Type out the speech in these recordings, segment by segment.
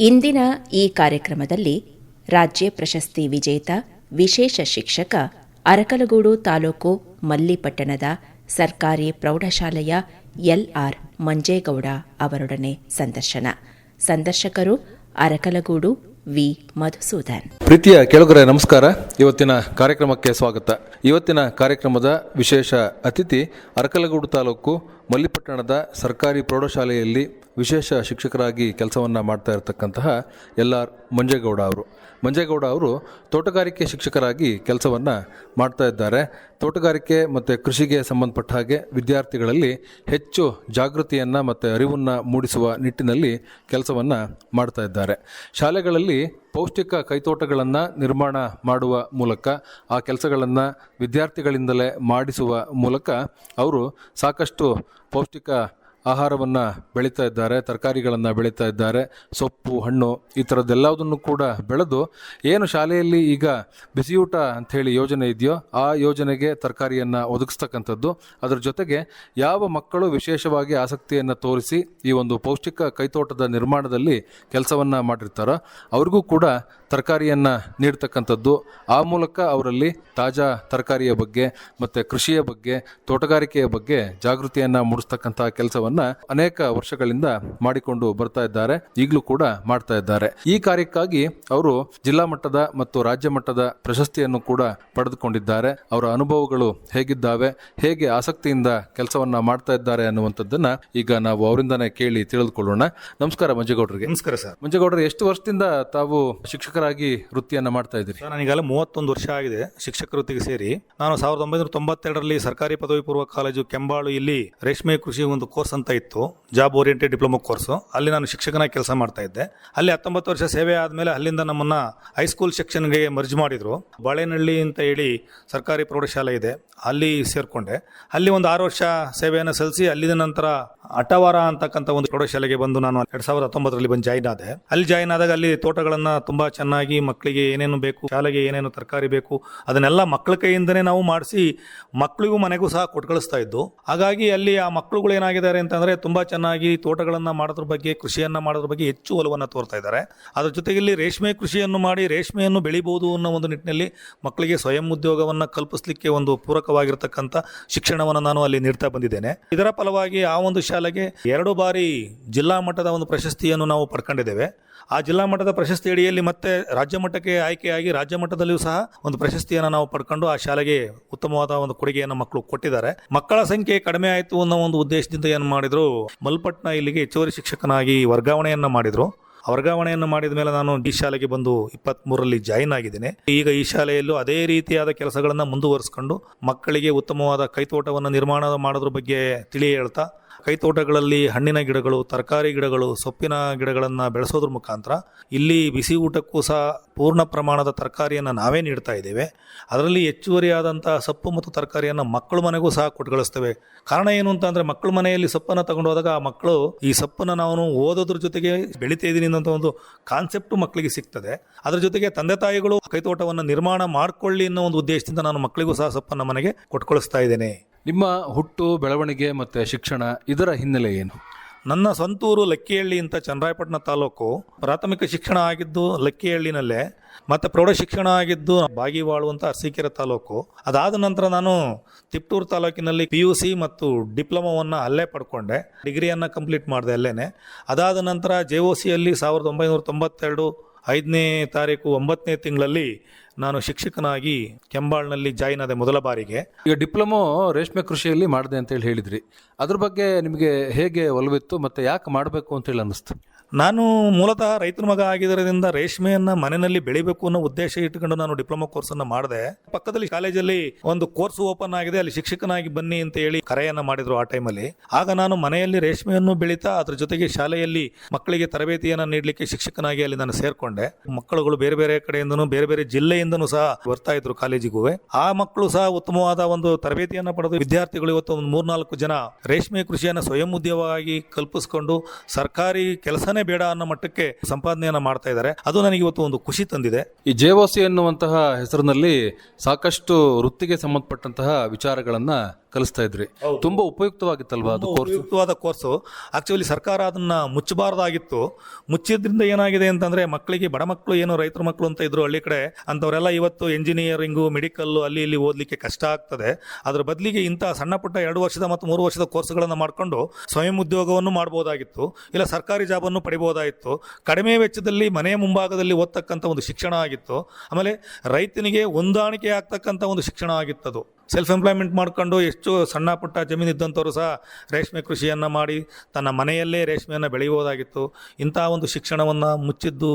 ಇಂದಿನ ಈ ಕಾರ್ಯಕ್ರಮದಲ್ಲಿ ರಾಜ್ಯ ಪ್ರಶಸ್ತಿ ವಿಜೇತ, ವಿಶೇಷ ಶಿಕ್ಷಕ, ಅರಕಲಗೂಡು ತಾಲೂಕು ಮಲ್ಲಿಪಟ್ಟಣದ ಸರ್ಕಾರಿ ಪ್ರೌಢಶಾಲೆಯ ಎಲ್ಆರ್ ಮಂಜೇಗೌಡ ಅವರೊಡನೆ ಸಂದರ್ಶನ. ಸಂದರ್ಶಕರು ಅರಕಲಗೂಡು ವಿ. ಮಧುಸೂದನ್. ಪ್ರೀತಿಯ ಕೆಳಗರೆ, ನಮಸ್ಕಾರ. ಇವತ್ತಿನ ಕಾರ್ಯಕ್ರಮಕ್ಕೆ ಸ್ವಾಗತ. ಇವತ್ತಿನ ಕಾರ್ಯಕ್ರಮದ ವಿಶೇಷ ಅತಿಥಿ ಅರಕಲಗೂಡು ತಾಲೂಕು ಮಲ್ಲಿಪಟ್ಟಣದ ಸರ್ಕಾರಿ ಪ್ರೌಢಶಾಲೆಯಲ್ಲಿ ವಿಶೇಷ ಶಿಕ್ಷಕರಾಗಿ ಕೆಲಸವನ್ನು ಮಾಡ್ತಾ ಇರತಕ್ಕಂತಹ ಎಲ್ ಆರ್ ಮಂಜೇಗೌಡ ಅವರು. ಮಂಜೇಗೌಡ ಅವರು ತೋಟಗಾರಿಕೆ ಶಿಕ್ಷಕರಾಗಿ ಕೆಲಸವನ್ನು ಮಾಡ್ತಾ ಇದ್ದಾರೆ. ತೋಟಗಾರಿಕೆ ಮತ್ತು ಕೃಷಿಗೆ ಸಂಬಂಧಪಟ್ಟ ಹಾಗೆ ವಿದ್ಯಾರ್ಥಿಗಳಲ್ಲಿ ಹೆಚ್ಚು ಜಾಗೃತಿಯನ್ನು ಮತ್ತು ಅರಿವನ್ನು ಮೂಡಿಸುವ ನಿಟ್ಟಿನಲ್ಲಿ ಕೆಲಸವನ್ನು ಮಾಡ್ತಾ ಇದ್ದಾರೆ. ಶಾಲೆಗಳಲ್ಲಿ ಪೌಷ್ಟಿಕ ಕೈತೋಟಗಳನ್ನು ನಿರ್ಮಾಣ ಮಾಡುವ ಮೂಲಕ, ಆ ಕೆಲಸಗಳನ್ನು ವಿದ್ಯಾರ್ಥಿಗಳಿಂದಲೇ ಮಾಡಿಸುವ ಮೂಲಕ ಅವರು ಸಾಕಷ್ಟು ಪೌಷ್ಟಿಕ ಆಹಾರವನ್ನು ಬೆಳೀತಾ ಇದ್ದಾರೆ, ತರಕಾರಿಗಳನ್ನು ಬೆಳೀತಾ ಇದ್ದಾರೆ, ಸೊಪ್ಪು, ಹಣ್ಣು ಈ ಥರದ್ದೆಲ್ಲದನ್ನು ಕೂಡ ಬೆಳೆದು ಏನು ಶಾಲೆಯಲ್ಲಿ ಈಗ ಬಿಸಿಯೂಟ ಅಂಥೇಳಿ ಯೋಜನೆ ಇದೆಯೋ ಆ ಯೋಜನೆಗೆ ತರಕಾರಿಯನ್ನು ಒದಗಿಸ್ತಕ್ಕಂಥದ್ದು. ಅದರ ಜೊತೆಗೆ ಯಾವ ಮಕ್ಕಳು ವಿಶೇಷವಾಗಿ ಆಸಕ್ತಿಯನ್ನು ತೋರಿಸಿ ಈ ಒಂದು ಪೌಷ್ಟಿಕ ಕೈತೋಟದ ನಿರ್ಮಾಣದಲ್ಲಿ ಕೆಲಸವನ್ನು ಮಾಡಿರ್ತಾರೋ, ಅವ್ರಿಗೂ ಕೂಡ ತರಕಾರಿಯನ್ನು ನೀಡ್ತಕ್ಕಂಥದ್ದು. ಆ ಮೂಲಕ ಅವರಲ್ಲಿ ತಾಜಾ ತರಕಾರಿಯ ಬಗ್ಗೆ ಮತ್ತು ಕೃಷಿಯ ಬಗ್ಗೆ ತೋಟಗಾರಿಕೆಯ ಬಗ್ಗೆ ಜಾಗೃತಿಯನ್ನು ಮೂಡಿಸ್ತಕ್ಕಂಥ ಕೆಲಸವನ್ನು ಅನೇಕ ವರ್ಷಗಳಿಂದ ಮಾಡಿಕೊಂಡು ಬರ್ತಾ ಇದ್ದಾರೆ. ಈಗಲೂ ಕೂಡ ಮಾಡ್ತಾ ಇದ್ದಾರೆ. ಈ ಕಾರ್ಯಕ್ಕಾಗಿ ಅವರು ಜಿಲ್ಲಾ ಮಟ್ಟದ ಮತ್ತು ರಾಜ್ಯ ಮಟ್ಟದ ಪ್ರಶಸ್ತಿಯನ್ನು ಕೂಡ ಪಡೆದುಕೊಂಡಿದ್ದಾರೆ. ಅವರ ಅನುಭವಗಳು ಹೇಗಿದ್ದಾವೆ ಹೇಗೆ ಆಸಕ್ತಿಯಿಂದ ಕೆಲಸವನ್ನ ಮಾಡ್ತಾ ಇದ್ದಾರೆ ಅನ್ನುವಂಥದ್ದನ್ನ ಈಗ ನಾವು ಅವರಿಂದನೇ ಕೇಳಿ ತಿಳಿದುಕೊಳ್ಳೋಣ. ನಮಸ್ಕಾರ ಮಂಜೇಗೌಡರಿಗೆ. ನಮಸ್ಕಾರ ಸರ್. ಮಂಜೇಗೌಡರು ಎಷ್ಟು ವರ್ಷದಿಂದ ತಾವು ಶಿಕ್ಷಕರಾಗಿ ವೃತ್ತಿಯನ್ನು ಮಾಡ್ತಾ ಇದ್ದೀರಿ? ನನಗಲ್ಲ ಮೂವತ್ತೊಂದು ವರ್ಷ ಆಗಿದೆ ಶಿಕ್ಷಕ ವೃತ್ತಿಗೆ ಸೇರಿ. ನಾನು ಸಾವಿರದ ಒಂಬೈನೂರ ತೊಂಬತ್ತೆರಡರಲ್ಲಿ ಸರ್ಕಾರಿ ಪದವಿ ಪೂರ್ವ ಕಾಲೇಜು ಕೆಂಬಾಳು ಇಲ್ಲಿ ರೇಷ್ಮೆ ಕೃಷಿ ಒಂದು ಕೋರ್ಸ್ ಅಂತ ಇತ್ತು, ಜಾಬ್ ಓರಿಯೆಂಟೆಡ್ ಡಿಪ್ಲೊಮಾ ಕೋರ್ಸ್. ಅಲ್ಲಿ ನಾನು ಶಿಕ್ಷಕನಾಗಿ ಕೆಲಸ ಮಾಡ್ತಾ ಇದ್ದೆ. ಅಲ್ಲಿ ಹತ್ತೊಂಬತ್ತು ವರ್ಷ ಸೇವೆ ಆದಮೇಲೆ ಅಲ್ಲಿಂದ ನಮ್ಮನ್ನ ಹೈಸ್ಕೂಲ್ ಸೆಕ್ಷನ್ಗೆ ಮರ್ಜ್ ಮಾಡಿದ್ರು. ಬಾಳೆನಹಳ್ಳಿ ಅಂತ ಹೇಳಿ ಸರ್ಕಾರಿ ಪ್ರೌಢಶಾಲೆ ಇದೆ, ಅಲ್ಲಿ ಸೇರ್ಕೊಂಡೆ. ಅಲ್ಲಿ ಒಂದು ಆರು ವರ್ಷ ಸೇವೆಯನ್ನು ಸಲ್ಲಿಸಿ, ಅಲ್ಲಿನ ನಂತರ ಅಟವಾರ ಅಂತಕ್ಕಂಥ ಒಂದು ಪ್ರೌಢಶಾಲೆಗೆ ಬಂದು ನಾನು ಎರಡ್ ಸಾವಿರದ ಹತ್ತೊಂಬತ್ತರಲ್ಲಿ ಬಂದು ಜಾಯಿನ್ ಆದೆ. ಅಲ್ಲಿ ಜಾಯಿನ್ ಆದಾಗ ಅಲ್ಲಿ ತೋಟಗಳನ್ನ ತುಂಬಾ ಚೆನ್ನಾಗಿ ಮಕ್ಕಳಿಗೆ ಏನೇನು ಬೇಕು, ಶಾಲೆಗೆ ಏನೇನು ತರಕಾರಿ ಬೇಕು, ಅದನ್ನೆಲ್ಲ ಮಕ್ಕಳ ಕೈಯಿಂದನೇ ನಾವು ಮಾಡಿಸಿ ಮಕ್ಕಳಿಗೂ ಮನೆಗೂ ಸಹ ಕೊಟ್ಕಳಿಸ್ತಾ ಇದ್ದು, ಹಾಗಾಗಿ ಅಲ್ಲಿ ಆ ಮಕ್ಕಳುಗಳು ಏನಾಗಿದ್ದಾರೆ ಅಂತಂದರೆ ತುಂಬ ಚೆನ್ನಾಗಿ ತೋಟಗಳನ್ನು ಮಾಡೋದ್ರ ಬಗ್ಗೆ, ಕೃಷಿಯನ್ನು ಮಾಡೋದ್ರ ಬಗ್ಗೆ ಹೆಚ್ಚು ಒಲವನ್ನು ತೋರ್ತಾ ಇದ್ದಾರೆ. ಅದರ ಜೊತೆಗೆ ಇಲ್ಲಿ ರೇಷ್ಮೆ ಕೃಷಿಯನ್ನು ಮಾಡಿ ರೇಷ್ಮೆಯನ್ನು ಬೆಳಿಬೋದು ಅನ್ನೋ ಒಂದು ನಿಟ್ಟಿನಲ್ಲಿ ಮಕ್ಕಳಿಗೆ ಸ್ವಯಂ ಉದ್ಯೋಗವನ್ನು ಕಲ್ಪಿಸಲಿಕ್ಕೆ ಒಂದು ಪೂರಕವಾಗಿರ್ತಕ್ಕಂಥ ಶಿಕ್ಷಣವನ್ನು ನಾನು ಅಲ್ಲಿ ನೀಡ್ತಾ ಬಂದಿದ್ದೇನೆ. ಇದರ ಫಲವಾಗಿ ಆ ಒಂದು ಶಾಲೆಗೆ ಎರಡು ಬಾರಿ ಜಿಲ್ಲಾ ಮಟ್ಟದ ಒಂದು ಪ್ರಶಸ್ತಿಯನ್ನು ನಾವು ಪಡ್ಕೊಂಡಿದ್ದೇವೆ. ಆ ಜಿಲ್ಲಾ ಮಟ್ಟದ ಪ್ರಶಸ್ತಿ ಅಡಿಯಲ್ಲಿ ಮತ್ತೆ ರಾಜ್ಯ ಮಟ್ಟಕ್ಕೆ ಆಯ್ಕೆಯಾಗಿ ರಾಜ್ಯ ಮಟ್ಟದಲ್ಲಿಯೂ ಸಹ ಒಂದು ಪ್ರಶಸ್ತಿಯನ್ನು ನಾವು ಪಡ್ಕೊಂಡು ಆ ಶಾಲೆಗೆ ಉತ್ತಮವಾದ ಒಂದು ಕೊಡುಗೆಯನ್ನು ಮಕ್ಕಳು ಕೊಟ್ಟಿದ್ದಾರೆ. ಮಕ್ಕಳ ಸಂಖ್ಯೆ ಕಡಿಮೆ ಆಯಿತು ಅನ್ನೋ ಒಂದು ಉದ್ದೇಶದಿಂದ ಏನು ಮಾಡಿದ್ರು, ಮಲ್ಪಟ್ನ ಇಲ್ಲಿಗೆ ಹೆಚ್ಚುವರಿ ಶಿಕ್ಷಕನಾಗಿ ವರ್ಗಾವಣೆಯನ್ನು ಮಾಡಿದ್ರು. ವರ್ಗಾವಣೆಯನ್ನು ಮಾಡಿದ ಮೇಲೆ ನಾನು ಈ ಶಾಲೆಗೆ ಬಂದು ಇಪ್ಪತ್ತ್ ಮೂರರಲ್ಲಿ ಜಾಯಿನ್ ಆಗಿದ್ದೇನೆ. ಈಗ ಈ ಶಾಲೆಯಲ್ಲೂ ಅದೇ ರೀತಿಯಾದ ಕೆಲಸಗಳನ್ನು ಮುಂದುವರಿಸಿಕೊಂಡು ಮಕ್ಕಳಿಗೆ ಉತ್ತಮವಾದ ಕೈತೋಟವನ್ನು ನಿರ್ಮಾಣ ಮಾಡೋದ್ರ ಬಗ್ಗೆ ತಿಳಿ ಹೇಳ್ತಾ ಕೈತೋಟಗಳಲ್ಲಿ ಹಣ್ಣಿನ ಗಿಡಗಳು, ತರಕಾರಿ ಗಿಡಗಳು, ಸೊಪ್ಪಿನ ಗಿಡಗಳನ್ನು ಬೆಳೆಸೋದ್ರ ಮುಖಾಂತರ ಇಲ್ಲಿ ಬಿಸಿ ಊಟಕ್ಕೂ ಸಹ ಪೂರ್ಣ ಪ್ರಮಾಣದ ತರಕಾರಿಯನ್ನು ನಾವೇ ನೀಡ್ತಾ ಇದ್ದೇವೆ. ಅದರಲ್ಲಿ ಹೆಚ್ಚುವರಿಯಾದಂಥ ಸೊಪ್ಪು ಮತ್ತು ತರಕಾರಿಯನ್ನು ಮಕ್ಕಳು ಮನೆಗೂ ಸಹ ಕೊಟ್ಟುಗಳಿಸ್ತೇವೆ ಕಾರಣ ಏನು ಅಂತ ಅಂದರೆ ಮಕ್ಕಳು ಮನೆಯಲ್ಲಿ ಸೊಪ್ಪನ್ನು ತಗೊಂಡು ಹೋದಾಗ ಆ ಮಕ್ಕಳು ಈ ಸೊಪ್ಪನ್ನು ನಾವು ಓದೋದ್ರ ಜೊತೆಗೆ ಬೆಳಿತಾ ಇದ್ದೀನಿ ಅಂತ ಒಂದು ಕಾನ್ಸೆಪ್ಟು ಮಕ್ಕಳಿಗೆ ಸಿಗ್ತದೆ. ಅದರ ಜೊತೆಗೆ ತಂದೆ ತಾಯಿಗಳು ಕೈತೋಟವನ್ನು ನಿರ್ಮಾಣ ಮಾಡಿಕೊಳ್ಳಿ ಅನ್ನೋ ಒಂದು ಉದ್ದೇಶದಿಂದ ನಾನು ಮಕ್ಕಳಿಗೂ ಸಹ ಸೊಪ್ಪನ್ನು ಮನೆಗೆ ಕೊಟ್ಕೊಳಿಸ್ತಾ ಇದ್ದೇನೆ. ನಿಮ್ಮ ಹುಟ್ಟು, ಬೆಳವಣಿಗೆ ಮತ್ತು ಶಿಕ್ಷಣ ಇದರ ಹಿನ್ನೆಲೆ ಏನು? ನನ್ನ ಸ್ವಂತೂರು ಲಕ್ಕಿಹಳ್ಳಿ ಅಂತ ಚನ್ನರಾಯಪಟ್ಟಣ ತಾಲೂಕು ಪ್ರಾಥಮಿಕ ಶಿಕ್ಷಣ ಆಗಿದ್ದು ಲಕ್ಕಿಹಳ್ಳಿನಲ್ಲೇ, ಮತ್ತು ಪ್ರೌಢ ಶಿಕ್ಷಣ ಆಗಿದ್ದು ಬಾಗಿವಾಳು ಅಂತ ಅರಸೀಕೆರೆ ತಾಲೂಕು. ಅದಾದ ನಂತರ ನಾನು ತಿಪ್ಟೂರು ತಾಲೂಕಿನಲ್ಲಿ ಪಿ ಯು ಸಿ ಮತ್ತು ಡಿಪ್ಲೊಮೊವನ್ನು ಅಲ್ಲೇ ಪಡ್ಕೊಂಡೆ. ಡಿಗ್ರಿಯನ್ನು ಕಂಪ್ಲೀಟ್ ಮಾಡಿದೆ ಅಲ್ಲೇ ಅದಾದ ನಂತರ ಜೆ ಒ ಸಿಯಲ್ಲಿ ಸಾವಿರದ ಒಂಬೈನೂರ ತೊಂಬತ್ತೆರಡು ಐದನೇ ತಾರೀಕು ಒಂಬತ್ತನೇ ತಿಂಗಳಲ್ಲಿ ನಾನು ಶಿಕ್ಷಕನಾಗಿ ಕೆಂಬಾಳ್ನಲ್ಲಿ ಜಾಯಿನ್ ಆದ ಮೊದಲ ಬಾರಿಗೆ. ಈಗ ಡಿಪ್ಲೊಮೋ ರೇಷ್ಮೆ ಕೃಷಿಯಲ್ಲಿ ಮಾಡಿದೆ ಅಂತೇಳಿ ಹೇಳಿದ್ರಿ. ಅದ್ರ ಬಗ್ಗೆ ನಿಮಗೆ ಹೇಗೆ ಒಲವಿತ್ತು ಮತ್ತು ಯಾಕೆ ಮಾಡಬೇಕು ಅಂತೇಳಿ ಅನ್ನಿಸ್ತು? ನಾನು ಮೂಲತಃ ರೈತರ ಮಗ ಆಗಿದ್ದರಿಂದ ರೇಷ್ಮೆಯನ್ನ ಮನೆಯಲ್ಲಿ ಬೆಳಿಬೇಕು ಅನ್ನೋ ಉದ್ದೇಶ ಇಟ್ಕೊಂಡು ನಾನು ಡಿಪ್ಲೊಮಾ ಕೋರ್ಸ್ ಅನ್ನ ಮಾಡಿದೆ. ಪಕ್ಕದಲ್ಲಿ ಕಾಲೇಜಲ್ಲಿ ಒಂದು ಕೋರ್ಸ್ ಓಪನ್ ಆಗಿದೆ, ಅಲ್ಲಿ ಶಿಕ್ಷಕನಾಗಿ ಬನ್ನಿ ಅಂತ ಹೇಳಿ ಕರೆಯನ್ನ ಮಾಡಿದ್ರು ಆ ಟೈಮಲ್ಲಿ. ಆಗ ನಾನು ಮನೆಯಲ್ಲಿ ರೇಷ್ಮೆಯನ್ನು ಬೆಳೀತಾ, ಅದ್ರ ಜೊತೆಗೆ ಶಾಲೆಯಲ್ಲಿ ಮಕ್ಕಳಿಗೆ ತರಬೇತಿಯನ್ನು ನೀಡಲಿಕ್ಕೆ ಶಿಕ್ಷಕನಾಗಿ ಅಲ್ಲಿ ನಾನು ಸೇರ್ಕೊಂಡೆ. ಮಕ್ಕಳುಗಳು ಬೇರೆ ಬೇರೆ ಕಡೆಯಿಂದನೂ, ಬೇರೆ ಬೇರೆ ಜಿಲ್ಲೆಯಿಂದನೂ ಸಹ ಬರ್ತಾ ಇದ್ರು ಕಾಲೇಜಿಗೂ. ಆ ಮಕ್ಕಳು ಸಹ ಉತ್ತಮವಾದ ಒಂದು ತರಬೇತಿಯನ್ನು ಪಡೆದು ವಿದ್ಯಾರ್ಥಿಗಳು ಇವತ್ತು ಒಂದು ಮೂರ್ನಾಲ್ಕು ಜನ ರೇಷ್ಮೆ ಕೃಷಿಯನ್ನು ಸ್ವಯಂ ಉದ್ಯೋಗವಾಗಿ ಕಲ್ಪಿಸಿಕೊಂಡು ಸರ್ಕಾರಿ ಕೆಲಸನೇ ಕೆಲಸನೇ ಬೇಡ ಅನ್ನೋ ಮಟ್ಟಕ್ಕೆ ಸಂಪಾದನೆಯನ್ನ ಮಾಡ್ತಾ ಇದ್ದಾರೆ. ಅದು ನನಗೆ ಇವತ್ತು ಒಂದು ಖುಷಿ ತಂದಿದೆ. ಈ ಜೇವೋಸಿ ಎನ್ನುವಂತಹ ಹೆಸರಿನಲ್ಲಿ ಸಾಕಷ್ಟು ವೃತ್ತಿಗೆ ಸಂಬಂಧಪಟ್ಟಂತಹ ವಿಚಾರಗಳನ್ನ ಕಲಿಸ್ತಾ ಇದ್ರಿ. ತುಂಬಾ ಉಪಯುಕ್ತವಾಗಿತ್ತಲ್ವಾ ಅದು ಕೋರ್ಸ್? ಉಪಯುಕ್ತವಾದ ಕೋರ್ಸು. ಆಕ್ಚುಲಿ ಸರ್ಕಾರ ಅದನ್ನ ಮುಚ್ಚಬಾರ್ದಾಗಿತ್ತು. ಮುಚ್ಚಿದ್ರಿಂದ ಏನಾಗಿದೆ ಅಂತಂದ್ರೆ ಮಕ್ಕಳಿಗೆ ಬಡ ಮಕ್ಕಳು ಏನು ರೈತರ ಮಕ್ಕಳು ಅಂತ ಇದ್ರು ಹಳ್ಳಿ ಕಡೆ ಅಂತವರೆಲ್ಲ ಇವತ್ತು ಎಂಜಿನಿಯರಿಂಗು ಮೆಡಿಕಲ್ ಅಲ್ಲಿ ಇಲ್ಲಿ ಓದಲಿಕ್ಕೆ ಕಷ್ಟ ಆಗ್ತದೆ. ಅದ್ರ ಬದಲಿಗೆ ಇಂತಹ ಸಣ್ಣ ಪುಟ್ಟ ಎರಡು ವರ್ಷದ ಮತ್ತು ಮೂರು ವರ್ಷದ ಕೋರ್ಸ್ಗಳನ್ನು ಮಾಡಿಕೊಂಡು ಸ್ವಯಂ ಉದ್ಯೋಗವನ್ನು ಮಾಡಬಹುದಾಗಿತ್ತು ಇಲ್ಲ ಸರ್ಕಾರಿ ಜಾಬನ್ನು ಪಡಿಬೋದಾಗಿತ್ತು ಕಡಿಮೆ ವೆಚ್ಚದಲ್ಲಿ ಮನೆಯ ಮುಂಭಾಗದಲ್ಲಿ ಓದ್ತಕ್ಕಂಥ ಒಂದು ಶಿಕ್ಷಣ ಆಗಿತ್ತು. ಆಮೇಲೆ ರೈತನಿಗೆ ಹೊಂದಾಣಿಕೆ ಆಗ್ತಕ್ಕಂಥ ಒಂದು ಶಿಕ್ಷಣ ಆಗಿತ್ತದು. ಸೆಲ್ಫ್ ಎಂಪ್ಲಾಯ್ಮೆಂಟ್ ಮಾಡ್ಕೊಂಡು ಎಷ್ಟು ಸಣ್ಣ ಪುಟ್ಟ ಜಮೀನು ಇದ್ದಂಥವ್ರು ಸಹ ರೇಷ್ಮೆ ಕೃಷಿಯನ್ನು ಮಾಡಿ ತನ್ನ ಮನೆಯಲ್ಲೇ ರೇಷ್ಮೆಯನ್ನು ಬೆಳೆಯುವುದಾಗಿತ್ತು. ಇಂಥ ಒಂದು ಶಿಕ್ಷಣವನ್ನು ಮುಚ್ಚಿದ್ದು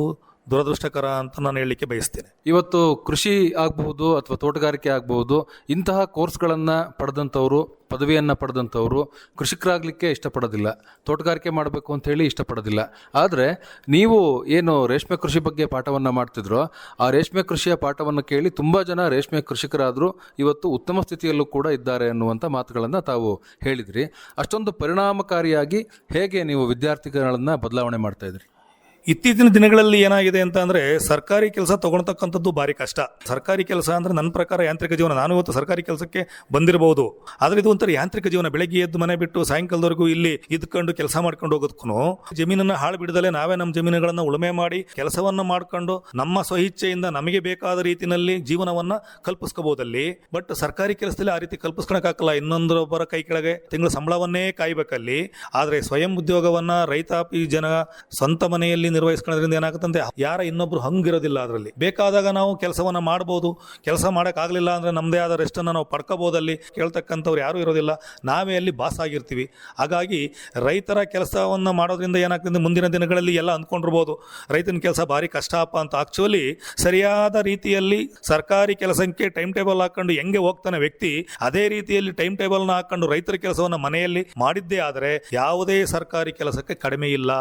ದುರದೃಷ್ಟಕರ ಅಂತ ನಾನು ಹೇಳಲಿಕ್ಕೆ ಬಯಸ್ತೇನೆ. ಇವತ್ತು ಕೃಷಿ ಆಗಬಹುದು ಅಥವಾ ತೋಟಗಾರಿಕೆ ಆಗಬಹುದು, ಇಂತಹ ಕೋರ್ಸ್ಗಳನ್ನು ಪಡೆದಂಥವ್ರು, ಪದವಿಯನ್ನ ಪಡೆದಂಥವ್ರು ಕೃಷಿಕರಾಗಲಿಕ್ಕೆ ಇಷ್ಟಪಡೋದಿಲ್ಲ. ತೋಟಗಾರಿಕೆ ಮಾಡಬೇಕು ಅಂತ ಹೇಳಿ ಇಷ್ಟಪಡೋದಿಲ್ಲ. ಆದರೆ ನೀವು ಏನು ರೇಷ್ಮೆ ಕೃಷಿ ಬಗ್ಗೆ ಪಾಠವನ್ನು ಮಾಡ್ತಿದ್ರೋ, ಆ ರೇಷ್ಮೆ ಕೃಷಿಯ ಪಾಠವನ್ನು ಕೇಳಿ ತುಂಬ ಜನ ರೇಷ್ಮೆ ಕೃಷಿಕರಾದರೂ ಇವತ್ತು ಉತ್ತಮ ಸ್ಥಿತಿಯಲ್ಲೂ ಕೂಡ ಇದ್ದಾರೆ ಅನ್ನುವಂಥ ಮಾತುಗಳನ್ನು ತಾವು ಹೇಳಿದ್ರಿ. ಅಷ್ಟೊಂದು ಪರಿಣಾಮಕಾರಿಯಾಗಿ ಹೇಗೆ ನೀವು ವಿದ್ಯಾರ್ಥಿಗಳನ್ನು ಬದಲಾವಣೆ ಮಾಡ್ತಾ ಇದ್ರಿ? ಇತ್ತೀಚಿನ ದಿನಗಳಲ್ಲಿ ಏನಾಗಿದೆ ಅಂತ ಅಂದ್ರೆ ಸರ್ಕಾರಿ ಕೆಲಸ ತಗೊಳ್ತಕ್ಕಂಥದ್ದು ಭಾರಿ ಕಷ್ಟ. ಸರ್ಕಾರಿ ಕೆಲಸ ಅಂದ್ರೆ ನನ್ನ ಪ್ರಕಾರ ಯಾಂತ್ರಿಕ ಜೀವನ. ನಾನು ಇವತ್ತು ಸರ್ಕಾರಿ ಕೆಲಸಕ್ಕೆ ಬಂದಿರಬಹುದು. ಆದ್ರೆ ಇದು ಒಂಥರ ಯಾಂತ್ರಿಕ ಜೀವನ. ಬೆಳಗ್ಗೆ ಎದ್ದು ಮನೆ ಬಿಟ್ಟು ಸಾಯಂಕಾಲದವರೆಗೂ ಇಲ್ಲಿ ಇದ್ಕೊಂಡು ಕೆಲಸ ಮಾಡ್ಕೊಂಡು ಹೋಗೋದಕ್ಕೂ ಜಮೀನನ್ನ ಹಾಳು ಬಿಡದಲೆ ನಾವೇ ನಮ್ಮ ಜಮೀನುಗಳನ್ನ ಉಳುಮೆ ಮಾಡಿ ಕೆಲಸವನ್ನ ಮಾಡ್ಕೊಂಡು ನಮ್ಮ ಸ್ವಇಚ್ಛೆಯಿಂದ ನಮಗೆ ಬೇಕಾದ ರೀತಿಯಲ್ಲಿ ಜೀವನವನ್ನ ಕಲ್ಪಿಸ್ಕೋಬಹುದಲ್ಲಿ. ಬಟ್ ಸರ್ಕಾರಿ ಕೆಲಸದಲ್ಲಿ ಆ ರೀತಿ ಕಲ್ಪಿಸ್ಕೊಳಕ್ಕಾಗಲ್ಲ ಇನ್ನೊಂದೊಬ್ಬರ ಕೈ ಕೆಳಗೆ ತಿಂಗಳ ಸಂಬಳವನ್ನೇ ಕಾಯ್ಬೇಕಲ್ಲಿ. ಆದ್ರೆ ಸ್ವಯಂ ಉದ್ಯೋಗವನ್ನ ರೈತಾಪಿ ಜನ ಸ್ವಂತ ಮನೆಯಲ್ಲಿ ನಿರ್ವಹಿಸ್ಕೊಳ್ಳೋದ್ರಿಂದ ಏನಾಗುತ್ತಂತೆ? ಯಾರ ಇನ್ನೊಬ್ರು ಹಂಗಿರೋದಿಲ್ಲ ಅದರಲ್ಲಿ. ಬೇಕಾದಾಗ ನಾವು ಕೆಲಸವನ್ನ ಮಾಡ್ಬೋದು. ಕೆಲಸ ಮಾಡೋಕ್ಕಾಗಲಿಲ್ಲ ಅಂದರೆ ನಮ್ಮದೇ ಆದ ರೆಸ್ಟನ್ನು ನಾವು ಪಡ್ಕೋಬೋದಲ್ಲಿ ಕೇಳ್ತಕ್ಕಂಥವ್ರು ಯಾರೂ ಇರೋದಿಲ್ಲ. ನಾವೇ ಅಲ್ಲಿ ಬಾಸ್ ಆಗಿರ್ತೀವಿ. ಹಾಗಾಗಿ ರೈತರ ಕೆಲಸವನ್ನು ಮಾಡೋದ್ರಿಂದ ಏನಾಗ್ತದೆ? ಮುಂದಿನ ದಿನಗಳಲ್ಲಿ ಎಲ್ಲ ಅಂದ್ಕೊಂಡಿರ್ಬೋದು. ರೈತನ ಕೆಲಸ ಭಾರಿ ಕಷ್ಟಪ್ಪ ಅಂತ. ಆ್ಯಕ್ಚುಲಿ ಸರಿಯಾದ ರೀತಿಯಲ್ಲಿ ಸರ್ಕಾರಿ ಕೆಲಸಕ್ಕೆ ಟೈಮ್ ಟೇಬಲ್ ಹಾಕೊಂಡು ಹೆಂಗೆ ಹೋಗ್ತಾನೆ ವ್ಯಕ್ತಿ, ಅದೇ ರೀತಿಯಲ್ಲಿ ಟೈಮ್ ಟೇಬಲ್ನ ಹಾಕೊಂಡು ರೈತರ ಕೆಲಸವನ್ನು ಮನೆಯಲ್ಲಿ ಮಾಡಿದ್ದೇ ಆದರೆ ಯಾವುದೇ ಸರ್ಕಾರಿ ಕೆಲಸಕ್ಕೆ ಕಡಿಮೆ ಇಲ್ಲ.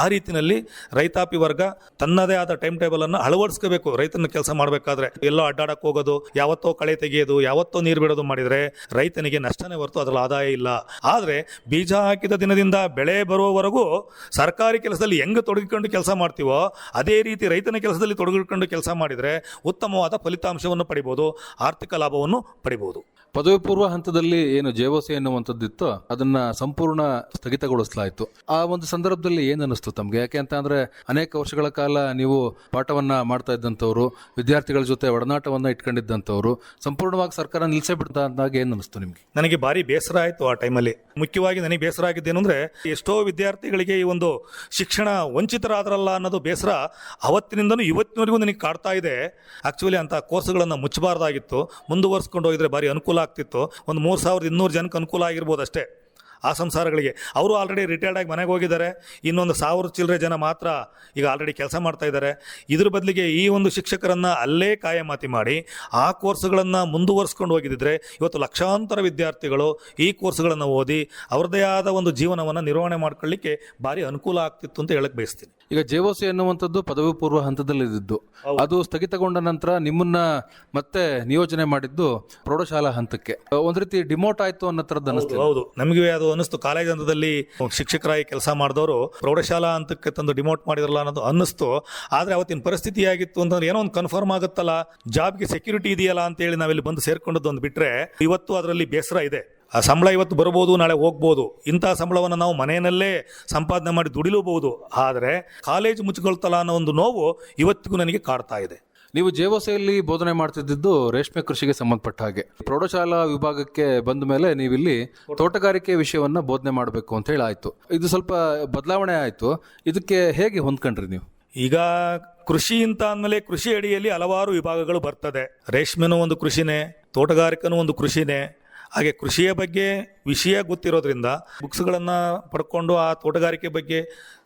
ಆ ರೀತಿಯಲ್ಲಿ ರೈತಾಪಿ ವರ್ಗ ತನ್ನದೇ ಆದ ಟೈಮ್ ಟೇಬಲ್ ಅನ್ನು ಅಳವಡಿಸ್ಕೋಬೇಕು. ರೈತನ ಕೆಲಸ ಮಾಡಬೇಕಾದ್ರೆ ಎಲ್ಲೋ ಅಡ್ಡಾಡಕ್ಕೆ ಹೋಗೋದು, ಯಾವತ್ತೋ ಕಳೆ ತೆಗೆಯೋದು, ಯಾವತ್ತೋ ನೀರು ಬಿಡೋದು ಮಾಡಿದ್ರೆ ರೈತನಿಗೆ ನಷ್ಟನೇ ಹೊರತು ಅದರ ಆದಾಯ ಇಲ್ಲ. ಆದರೆ ಬೀಜ ಹಾಕಿದ ದಿನದಿಂದ ಬೆಳೆ ಬರುವವರೆಗೂ ಸರ್ಕಾರಿ ಕೆಲಸದಲ್ಲಿ ಹೆಂಗೆ ತೊಡಗಿಕೊಂಡು ಕೆಲಸ ಮಾಡ್ತೀವೋ, ಅದೇ ರೀತಿ ರೈತನ ಕೆಲಸದಲ್ಲಿ ತೊಡಗಿಕೊಂಡು ಕೆಲಸ ಮಾಡಿದ್ರೆ ಉತ್ತಮವಾದ ಫಲಿತಾಂಶವನ್ನು ಪಡಿಬೋದು, ಆರ್ಥಿಕ ಲಾಭವನ್ನು ಪಡಿಬೋದು. ಪದವಿ ಪೂರ್ವ ಹಂತದಲ್ಲಿ ಏನು ಜೇವಸಿ ಎನ್ನುವಂಥದ್ದಿತ್ತು ಅದನ್ನ ಸಂಪೂರ್ಣ ಸ್ಥಗಿತಗೊಳಿಸಲಾಯಿತು. ಆ ಒಂದು ಸಂದರ್ಭದಲ್ಲಿ ಏನು ಅನಿಸ್ತು ತಮಗೆ? ಯಾಕೆ ಅಂತ ಅನೇಕ ವರ್ಷಗಳ ಕಾಲ ನೀವು ಪಾಠವನ್ನ ಮಾಡ್ತಾ ಇದ್ದಂಥವ್ರು, ವಿದ್ಯಾರ್ಥಿಗಳ ಜೊತೆ ಒಡನಾಟವನ್ನು ಇಟ್ಕೊಂಡಿದ್ದಂಥವ್ರು, ಸಂಪೂರ್ಣವಾಗಿ ಸರ್ಕಾರ ನಿಲ್ಲಿಸೇ ಬಿಡ್ತಾ ಅಂದಾಗ ಏನು ಅನಿಸ್ತು ನಿಮಗೆ? ನನಗೆ ಭಾರಿ ಬೇಸರ ಆಯಿತು ಆ ಟೈಮಲ್ಲಿ ಮುಖ್ಯವಾಗಿ ನನಗೆ ಬೇಸರ ಆಗಿದ್ದೇನು ಅಂದರೆ, ಎಷ್ಟೋ ವಿದ್ಯಾರ್ಥಿಗಳಿಗೆ ಈ ಒಂದು ಶಿಕ್ಷಣ ವಂಚಿತರಾದ್ರಲ್ಲ ಅನ್ನೋದು ಬೇಸರ ಅವತ್ತಿನಿಂದನೂ ಇವತ್ತಿನವರೆಗೂ ನನಗೆ ಕಾಡ್ತಾ ಇದೆ. ಆಕ್ಚುಲಿ ಅಂತ ಕೋರ್ಸ್ಗಳನ್ನು ಮುಚ್ಚಬಾರ್ದಾಗಿತ್ತು. ಮುಂದುವರ್ಸ್ಕೊಂಡು ಹೋಗಿದ್ರೆ ಭಾರಿ ಅನುಕೂಲ ಆಗ್ತಿತ್ತು. ಒಂದು ಮೂರು ಸಾವಿರದ ಇನ್ನೂರು ಜನಕ್ಕೆ ಅನುಕೂಲ ಆಗಿರ್ಬೋದು ಅಷ್ಟೇ. ಆ ಸಂಸಾರಗಳಿಗೆ. ಅವರು ಆಲ್ರೆಡಿ ರಿಟೈರ್ಡ್ ಆಗಿ ಮನೆಗೆ ಹೋಗಿದ್ದಾರೆ. ಇನ್ನೊಂದು ಸಾವಿರ ಚಿಲ್ಲರೆ ಜನ ಮಾತ್ರ ಈಗ ಆಲ್ರೆಡಿ ಕೆಲಸ ಮಾಡ್ತಾ ಇದ್ದಾರೆ. ಇದ್ರ ಬದಲಿಗೆ ಈ ಒಂದು ಶಿಕ್ಷಕರನ್ನು ಅಲ್ಲೇ ಕಾಯಮಾತಿ ಮಾಡಿ ಆ ಕೋರ್ಸ್ಗಳನ್ನು ಮುಂದುವರಿಸ್ಕೊಂಡು ಹೋಗಿದ್ದರೆ ಇವತ್ತು ಲಕ್ಷಾಂತರ ವಿದ್ಯಾರ್ಥಿಗಳು ಈ ಕೋರ್ಸ್ಗಳನ್ನು ಓದಿ ಅವರದೇ ಆದ ಒಂದು ಜೀವನವನ್ನು ನಿರ್ವಹಣೆ ಮಾಡ್ಕೊಳ್ಳಿಕ್ಕೆ ಭಾರಿ ಅನುಕೂಲ ಆಗ್ತಿತ್ತು ಅಂತ ಹೇಳಕ್ ಬಯಸ್ತೀನಿ. ಈಗ ಜೇವಸಿ ಎನ್ನುವಂಥದ್ದು ಪದವಿ ಪೂರ್ವ ಹಂತದಲ್ಲಿ ಇದ್ದಿದ್ದು ಅದು ಸ್ಥಗಿತಗೊಂಡ ನಂತರ ನಿಮ್ಮನ್ನ ಮತ್ತೆ ನಿಯೋಜನೆ ಮಾಡಿದ್ದು ಪ್ರೌಢಶಾಲಾ ಹಂತಕ್ಕೆ. ಒಂದು ರೀತಿ ಡಿಮೋಟ್ ಆಯ್ತು ಅನ್ನೋ ಥರದ್ದು ಅನಿಸ್ತು ಹೌದು. ನಮಗೆ ಅದು ಅನಿಸ್ತು ಕಾಲೇಜ್ ಹಂತದಲ್ಲಿ ಶಿಕ್ಷಕರಾಗಿ ಕೆಲಸ ಮಾಡಿದವರು ಪ್ರೌಢಶಾಲಾ ಹಂತಕ್ಕೆ ತಂದು ಡಿಮೋಟ್ ಮಾಡಿದ್ರಲ್ಲ ಅನ್ನೋದು ಅನ್ನಿಸ್ತು. ಆದ್ರೆ ಅವತ್ತಿನ ಪರಿಸ್ಥಿತಿ ಆಗಿತ್ತು ಅಂತಂದ್ರೆ ಏನೋ ಒಂದು ಕನ್ಫರ್ಮ್ ಆಗುತ್ತಲ್ಲ. ಜಾಬ್ಗೆ ಸೆಕ್ಯೂರಿಟಿ ಇದೆಯಲ್ಲ ಅಂತ ಹೇಳಿ ನಾವಿಲ್ಲಿ ಬಂದು ಸೇರ್ಕೊಂಡದ್ದು ಒಂದು ಬಿಟ್ರೆ ಇವತ್ತು ಅದರಲ್ಲಿ ಬೇಸರ ಇದೆ. ಆ ಸಂಬಳ ಇವತ್ತು ಬರ್ಬೋದು, ನಾಳೆ ಹೋಗ್ಬೋದು. ಇಂಥ ಸಂಬಳವನ್ನು ನಾವು ಮನೆಯಲ್ಲೇ ಸಂಪಾದನೆ ಮಾಡಿ ದುಡಿಲೂಬಹುದು. ಆದರೆ ಕಾಲೇಜ್ ಮುಚ್ಚಿಕೊಳ್ತಲ್ಲ ಅನ್ನೋ ಒಂದು ನೋವು ಇವತ್ತಿಗೂ ನನಗೆ ಕಾಡ್ತಾ ಇದೆ. ನೀವು ಜೇವೋಸೆಯಲ್ಲಿ ಬೋಧನೆ ಮಾಡ್ತಿದ್ದು ರೇಷ್ಮೆ ಕೃಷಿಗೆ ಸಂಬಂಧಪಟ್ಟ ಹಾಗೆ. ಪ್ರೌಢಶಾಲಾ ವಿಭಾಗಕ್ಕೆ ಬಂದ ಮೇಲೆ ನೀವಿಲ್ಲಿ ತೋಟಗಾರಿಕೆ ವಿಷಯವನ್ನ ಬೋಧನೆ ಮಾಡಬೇಕು ಅಂತ ಹೇಳಿ ಆಯ್ತು. ಇದು ಸ್ವಲ್ಪ ಬದಲಾವಣೆ ಆಯ್ತು. ಇದಕ್ಕೆ ಹೇಗೆ ಹೊಂದ್ಕೊಂಡ್ರಿ ನೀವು? ಈಗ ಕೃಷಿ ಅಂತ ಅಂದಮೇಲೆ ಕೃಷಿ ಅಡಿಯಲ್ಲಿ ಹಲವಾರು ವಿಭಾಗಗಳು ಬರ್ತದೆ. ರೇಷ್ಮೆನೂ ಒಂದು ಕೃಷಿನೇ, ತೋಟಗಾರಿಕೆನೂ ಒಂದು ಕೃಷಿನೇ. ಹಾಗೆ ಕೃಷಿಯ ಬಗ್ಗೆ ವಿಷಯ ಗೊತ್ತಿರೋದ್ರಿಂದ ಬುಕ್ಸ್ಗಳನ್ನು ಪಡ್ಕೊಂಡು ಆ ತೋಟಗಾರಿಕೆ ಬಗ್ಗೆ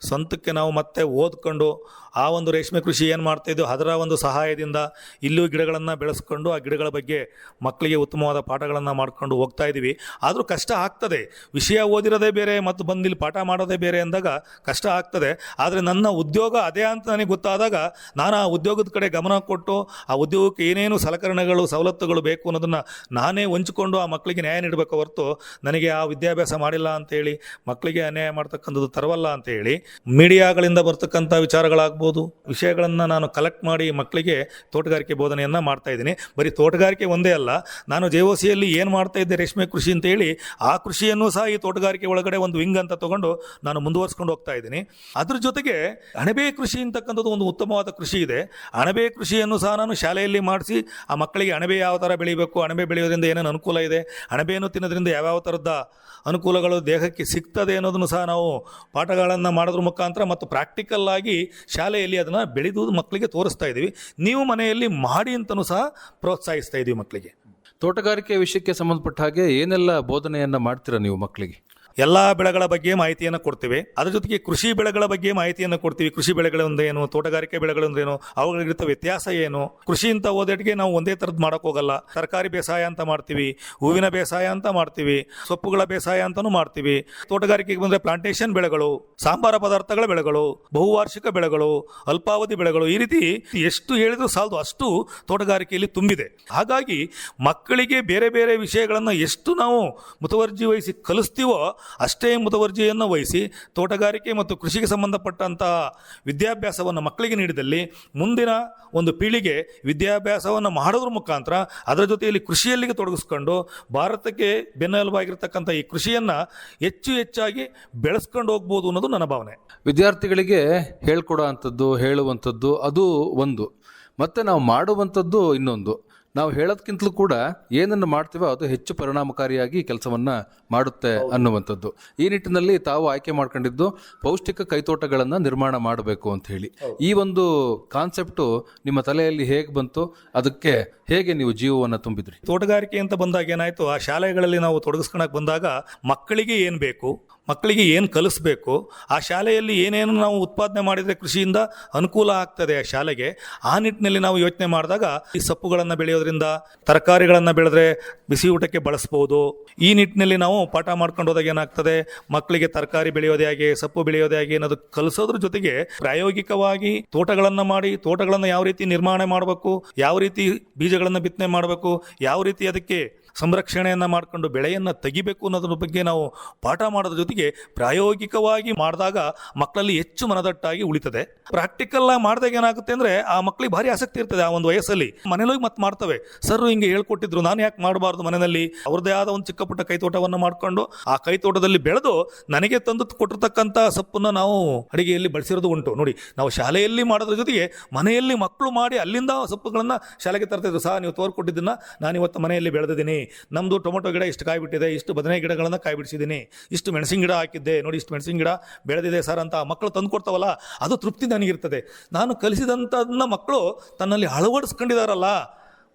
ಸ್ವಂತಕ್ಕೆ ನಾವು ಮತ್ತೆ ಓದ್ಕೊಂಡು ಆ ಒಂದು ರೇಷ್ಮೆ ಕೃಷಿ ಏನು ಮಾಡ್ತಾ ಇದ್ದೀವಿ ಅದರ ಒಂದು ಸಹಾಯದಿಂದ ಇಲ್ಲೂ ಗಿಡಗಳನ್ನು ಬೆಳೆಸ್ಕೊಂಡು ಆ ಗಿಡಗಳ ಬಗ್ಗೆ ಮಕ್ಕಳಿಗೆ ಉತ್ತಮವಾದ ಪಾಠಗಳನ್ನು ಮಾಡ್ಕೊಂಡು ಹೋಗ್ತಾ ಇದ್ದೀವಿ ಆದರೂ ಕಷ್ಟ ಆಗ್ತದೆ. ವಿಷಯ ಓದಿರೋದೇ ಬೇರೆ ಮತ್ತು ಬಂದು ಇಲ್ಲಿ ಪಾಠ ಮಾಡೋದೇ ಬೇರೆ ಅಂದಾಗ ಕಷ್ಟ ಆಗ್ತದೆ. ಆದರೆ ನನ್ನ ಉದ್ಯೋಗ ಅದೇ ಅಂತ ನನಗೆ ಗೊತ್ತಾದಾಗ ನಾನು ಆ ಉದ್ಯೋಗದ ಕಡೆ ಗಮನ ಕೊಟ್ಟು ಆ ಉದ್ಯೋಗಕ್ಕೆ ಏನೇನು ಸಲಕರಣೆಗಳು ಸವಲತ್ತುಗಳು ಬೇಕು ಅನ್ನೋದನ್ನು ನಾನೇ ಹೊಂಚಿಕೊಂಡು ಆ ಮಕ್ಕಳಿಗೆ ನ್ಯಾಯ ನೀಡಬೇಕು ಹೊರತು ನನಗೆ ಆ ವಿದ್ಯಾಭ್ಯಾಸ ಮಾಡಿಲ್ಲ ಅಂತೇಳಿ ಮಕ್ಕಳಿಗೆ ಅನ್ಯಾಯ ಮಾಡ್ತಕ್ಕಂಥದ್ದು ತರವಲ್ಲ ಅಂತ ಹೇಳಿ, ಮೀಡಿಯಾಗಳಿಂದ ಬರ್ತಕ್ಕಂಥ ವಿಚಾರಗಳಾಗ್ಬೋದು, ವಿಷಯಗಳನ್ನು ನಾನು ಕಲೆಕ್ಟ್ ಮಾಡಿ ಮಕ್ಕಳಿಗೆ ತೋಟಗಾರಿಕೆ ಬೋಧನೆಯನ್ನು ಮಾಡ್ತಾ ಇದ್ದೀನಿ. ಬರೀ ತೋಟಗಾರಿಕೆ ಒಂದೇ ಅಲ್ಲ, ನಾನು ಜೆ ಒ ಸಿಯಲ್ಲಿ ಏನು ಮಾಡ್ತಾ ಇದ್ದೆ ರೇಷ್ಮೆ ಕೃಷಿ ಅಂತ ಹೇಳಿ, ಆ ಕೃಷಿಯನ್ನು ಸಹ ಈ ತೋಟಗಾರಿಕೆ ಒಳಗಡೆ ಒಂದು ವಿಂಗ್ ಅಂತ ತಗೊಂಡು ನಾನು ಮುಂದುವರ್ಸ್ಕೊಂಡು ಹೋಗ್ತಾ ಇದ್ದೀನಿ. ಅದ್ರ ಜೊತೆಗೆ ಅಣಬೆ ಕೃಷಿ ಅಂತಕ್ಕಂಥದ್ದು ಒಂದು ಉತ್ತಮವಾದ ಕೃಷಿ ಇದೆ. ಅಣಬೆ ಕೃಷಿಯನ್ನು ಸಹ ನಾನು ಶಾಲೆಯಲ್ಲಿ ಮಾಡಿಸಿ, ಆ ಮಕ್ಕಳಿಗೆ ಅಣಬೆ ಯಾವ ಥರ ಬೆಳಿಬೇಕು, ಅಣಬೆ ಬೆಳೆಯೋದ್ರಿಂದ ಏನೇನು ಅನುಕೂಲ ಇದೆ, ಅಣಬೆಯನ್ನು ತಿನ್ನೋದ್ರಿಂದ ಯಾವ್ಯಾವ ಥರದ ಅನುಕೂಲಗಳು ದೇಹಕ್ಕೆ ಸಿಗ್ತದೆ ಅನ್ನೋದನ್ನು ಸಹ ನಾವು ಪಾಠಗಳನ್ನು ಮಾಡೋದ್ರ ಮುಖಾಂತರ ಮತ್ತು ಪ್ರಾಕ್ಟಿಕಲ್ ಆಗಿ ಶಾಲೆಯಲ್ಲಿ ಅದನ್ನು ಬೆಳೆದು ಮಕ್ಕಳಿಗೆ ತೋರಿಸ್ತಾ ಇದ್ದೀವಿ. ನೀವು ಮನೆಯಲ್ಲಿ ಮಾಡಿ ಅಂತಲೂ ಸಹ ಪ್ರೋತ್ಸಾಹಿಸ್ತಾ ಇದ್ದೀವಿ ಮಕ್ಕಳಿಗೆ. ತೋಟಗಾರಿಕೆ ವಿಷಯಕ್ಕೆ ಸಂಬಂಧಪಟ್ಟ ಹಾಗೆ ಏನೆಲ್ಲ ಬೋಧನೆಯನ್ನು ಮಾಡ್ತೀರಾ ನೀವು ಮಕ್ಕಳಿಗೆ? ಎಲ್ಲ ಬೆಳೆಗಳ ಬಗ್ಗೆ ಮಾಹಿತಿಯನ್ನು ಕೊಡ್ತೀವಿ. ಅದರ ಜೊತೆಗೆ ಕೃಷಿ ಬೆಳೆಗಳ ಬಗ್ಗೆ ಮಾಹಿತಿಯನ್ನು ಕೊಡ್ತೀವಿ. ಕೃಷಿ ಬೆಳೆಗಳೊಂದೇನು ತೋಟಗಾರಿಕೆ ಬೆಳೆಗಳೊಂದೇನು ಅವುಗಳಿಗಿಂತ ವ್ಯತ್ಯಾಸ ಏನು? ಕೃಷಿ ಅಂತ ಓದೋಟಿಗೆ ನಾವು ಒಂದೇ ಥರದ್ದು ಮಾಡೋಕ್ಕೋಗಲ್ಲ ತರಕಾರಿ ಬೇಸಾಯ ಅಂತ ಮಾಡ್ತೀವಿ, ಹೂವಿನ ಬೇಸಾಯ ಅಂತ ಮಾಡ್ತೀವಿ, ಸೊಪ್ಪುಗಳ ಬೇಸಾಯ ಅಂತಲೂ ಮಾಡ್ತೀವಿ. ತೋಟಗಾರಿಕೆಗೆ ಬಂದರೆ ಪ್ಲಾಂಟೇಶನ್ ಬೆಳೆಗಳು, ಸಾಂಬಾರ ಪದಾರ್ಥಗಳ ಬೆಳೆಗಳು, ಬಹುವಾರ್ಷಿಕ ಬೆಳೆಗಳು, ಅಲ್ಪಾವಧಿ ಬೆಳೆಗಳು, ಈ ರೀತಿ ಎಷ್ಟು ಹೇಳಿದ್ರು ಸಾಲದು ಅಷ್ಟು ತೋಟಗಾರಿಕೆಯಲ್ಲಿ ತುಂಬಿದೆ. ಹಾಗಾಗಿ ಮಕ್ಕಳಿಗೆ ಬೇರೆ ಬೇರೆ ವಿಷಯಗಳನ್ನು ಎಷ್ಟು ನಾವು ಮುತುವರ್ಜಿ ವಹಿಸಿ ಕಲಿಸ್ತೀವೋ ಅಷ್ಟೇ ಮುತುವರ್ಜಿಯನ್ನು ವಹಿಸಿ ತೋಟಗಾರಿಕೆ ಮತ್ತು ಕೃಷಿಗೆ ಸಂಬಂಧಪಟ್ಟಂತಹ ವಿದ್ಯಾಭ್ಯಾಸವನ್ನು ಮಕ್ಕಳಿಗೆ ನೀಡಿದಲ್ಲಿ ಮುಂದಿನ ಒಂದು ಪೀಳಿಗೆ ವಿದ್ಯಾಭ್ಯಾಸವನ್ನು ಮಾಡೋದ್ರ ಮುಖಾಂತರ ಅದರ ಜೊತೆಯಲ್ಲಿ ಕೃಷಿಯಲ್ಲಿಗೆ ತೊಡಗಿಸ್ಕೊಂಡು ಭಾರತಕ್ಕೆ ಬೆನ್ನೆಲುಬಾಗಿರ್ತಕ್ಕಂಥ ಈ ಕೃಷಿಯನ್ನು ಹೆಚ್ಚು ಹೆಚ್ಚಾಗಿ ಬೆಳೆಸ್ಕೊಂಡು ಹೋಗ್ಬೋದು ಅನ್ನೋದು ನನ್ನ ಭಾವನೆ. ವಿದ್ಯಾರ್ಥಿಗಳಿಗೆ ಹೇಳ್ಕೊಡೋ ಅಂಥದ್ದು, ಹೇಳುವಂಥದ್ದು ಅದು ಒಂದು. ಮತ್ತು ನಾವು ಮಾಡುವಂಥದ್ದು ಇನ್ನೊಂದು. ನಾವು ಹೇಳೋದಕ್ಕಿಂತಲೂ ಕೂಡ ಏನನ್ನು ಮಾಡ್ತೀವೋ ಅದು ಹೆಚ್ಚು ಪರಿಣಾಮಕಾರಿಯಾಗಿ ಕೆಲಸವನ್ನು ಮಾಡುತ್ತೆ ಅನ್ನುವಂಥದ್ದು. ಈ ನಿಟ್ಟಿನಲ್ಲಿ ತಾವು ಆಯ್ಕೆ ಮಾಡ್ಕೊಂಡಿದ್ದು ಪೌಷ್ಟಿಕ ಕೈತೋಟಗಳನ್ನು ನಿರ್ಮಾಣ ಮಾಡಬೇಕು ಅಂತ ಹೇಳಿ. ಈ ಒಂದು ಕಾನ್ಸೆಪ್ಟು ನಿಮ್ಮ ತಲೆಯಲ್ಲಿ ಹೇಗೆ ಬಂತು ಅದಕ್ಕೆ ಹೇಗೆ ನೀವು ಜೀವವನ್ನು ತುಂಬಿದ್ರಿ? ತೋಟಗಾರಿಕೆ ಅಂತ ಬಂದಾಗ ಏನಾಯಿತು ಆ ಶಾಲೆಗಳಲ್ಲಿ ನಾವು ತೊಡಗಿಸ್ಕೊಳಕ್ಕೆ ಬಂದಾಗ ಮಕ್ಕಳಿಗೆ ಏನು ಬೇಕು ಮಕ್ಕಳಿಗೆ ಏನು ಕಲಿಸ್ಬೇಕು, ಆ ಶಾಲೆಯಲ್ಲಿ ಏನೇನು ನಾವು ಉತ್ಪಾದನೆ ಮಾಡಿದರೆ ಕೃಷಿಯಿಂದ ಅನುಕೂಲ ಆಗ್ತದೆ ಆ ಶಾಲೆಗೆ, ಆ ನಿಟ್ಟಿನಲ್ಲಿ ನಾವು ಯೋಚನೆ ಮಾಡಿದಾಗ ಈ ಸೊಪ್ಪುಗಳನ್ನು ಬೆಳೆಯೋದ್ರಿಂದ, ತರಕಾರಿಗಳನ್ನು ಬೆಳೆದ್ರೆ ಬಿಸಿ ಊಟಕ್ಕೆ ಬಳಸ್ಬೋದು. ಈ ನಿಟ್ಟಿನಲ್ಲಿ ನಾವು ಪಾಠ ಮಾಡ್ಕೊಂಡು ಹೋದಾಗ ಏನಾಗ್ತದೆ, ಮಕ್ಕಳಿಗೆ ತರಕಾರಿ ಬೆಳೆಯೋದೇ ಆಗಿ ಸೊಪ್ಪು ಬೆಳೆಯೋದೇ ಆಗಿ ಅನ್ನೋದು ಕಲಿಸೋದ್ರ ಜೊತೆಗೆ ಪ್ರಾಯೋಗಿಕವಾಗಿ ತೋಟಗಳನ್ನು ಮಾಡಿ, ತೋಟಗಳನ್ನು ಯಾವ ರೀತಿ ನಿರ್ಮಾಣ ಮಾಡಬೇಕು, ಯಾವ ರೀತಿ ಬೀಜಗಳನ್ನು ಬಿತ್ತನೆ ಮಾಡಬೇಕು, ಯಾವ ರೀತಿ ಅದಕ್ಕೆ ಸಂರಕ್ಷಣೆಯನ್ನು ಮಾಡಿಕೊಂಡು ಬೆಳೆಯನ್ನು ತೆಗಿಬೇಕು ಅನ್ನೋದ್ರ ಬಗ್ಗೆ ನಾವು ಪಾಠ ಮಾಡೋದ್ರ ಜೊತೆಗೆ ಪ್ರಾಯೋಗಿಕವಾಗಿ ಮಾಡಿದಾಗ ಮಕ್ಕಳಲ್ಲಿ ಹೆಚ್ಚು ಮನದಟ್ಟಾಗಿ ಉಳಿತದೆ. ಪ್ರಾಕ್ಟಿಕಲ್ ಮಾಡಿದಾಗ ಏನಾಗುತ್ತೆ ಅಂದರೆ ಆ ಮಕ್ಕಳಿಗೆ ಭಾರಿ ಆಸಕ್ತಿ ಇರ್ತದೆ ಆ ಒಂದು ವಯಸ್ಸಲ್ಲಿ. ಮನೇಲಿ ಮತ್ತೆ ಮಾಡ್ತವೆ. ಸರ್ ಹಿಂಗೆ ಹೇಳ್ಕೊಟ್ಟಿದ್ರು, ನಾನು ಯಾಕೆ ಮಾಡಬಾರ್ದು ಮನೆಯಲ್ಲಿ? ಅವ್ರದ್ದೇ ಆದ ಒಂದು ಚಿಕ್ಕ ಪುಟ್ಟ ಕೈತೋಟವನ್ನು ಮಾಡಿಕೊಂಡು ಆ ಕೈತೋಟದಲ್ಲಿ ಬೆಳೆದು ನನಗೆ ತಂದು ಕೊಟ್ಟಿರ್ತಕ್ಕಂಥ ಸೊಪ್ಪನ್ನು ನಾವು ಅಡಿಗೆಯಲ್ಲಿ ಬಳಸಿರೋದು ಉಂಟು. ನೋಡಿ, ನಾವು ಶಾಲೆಯಲ್ಲಿ ಮಾಡೋದ್ರ ಜೊತೆಗೆ ಮನೆಯಲ್ಲಿ ಮಕ್ಕಳು ಮಾಡಿ ಅಲ್ಲಿಂದ ಸೊಪ್ಪುಗಳನ್ನು ಶಾಲೆಗೆ ತರ್ತಿದ್ರು ಸಹ ನೀವು ತೋರ್ಕೊಟ್ಟಿದ್ದನ್ನ ನಾನು ಇವತ್ತು ಮನೆಯಲ್ಲಿ ಬೆಳೆದಿದ್ದೀನಿ. ನಮ್ಮದು ಟೊಮೊಟೊ ಗಿಡ ಇಷ್ಟು ಕಾಯಿ ಬಿಟ್ಟಿದೆ ಇಷ್ಟು ಬದನೆ ಗಿಡಗಳನ್ನು ಕಾಯಿ ಬಿಡಿಸಿದ್ದೀನಿ ಇಷ್ಟು ಮೆಣಸಿನ ಗಿಡ ಹಾಕಿದ್ದೆ. ನೋಡಿ, ಇಷ್ಟು ಮೆಣಸಿನ ಗಿಡ ಬೆಳೆದಿದೆ ಸರ್ ಅಂತ ಮಕ್ಕಳು ತಂದು ಕೊಡ್ತಾವಲ್ಲ ಅದು ತೃಪ್ತಿ ನನಗಿರ್ತದೆ. ನಾನು ಕಲಿಸಿದಂಥದನ್ನ ಮಕ್ಕಳು ತನ್ನಲ್ಲಿ ಅಳವಡಿಸ್ಕೊಂಡಿದಾರಲ್ಲ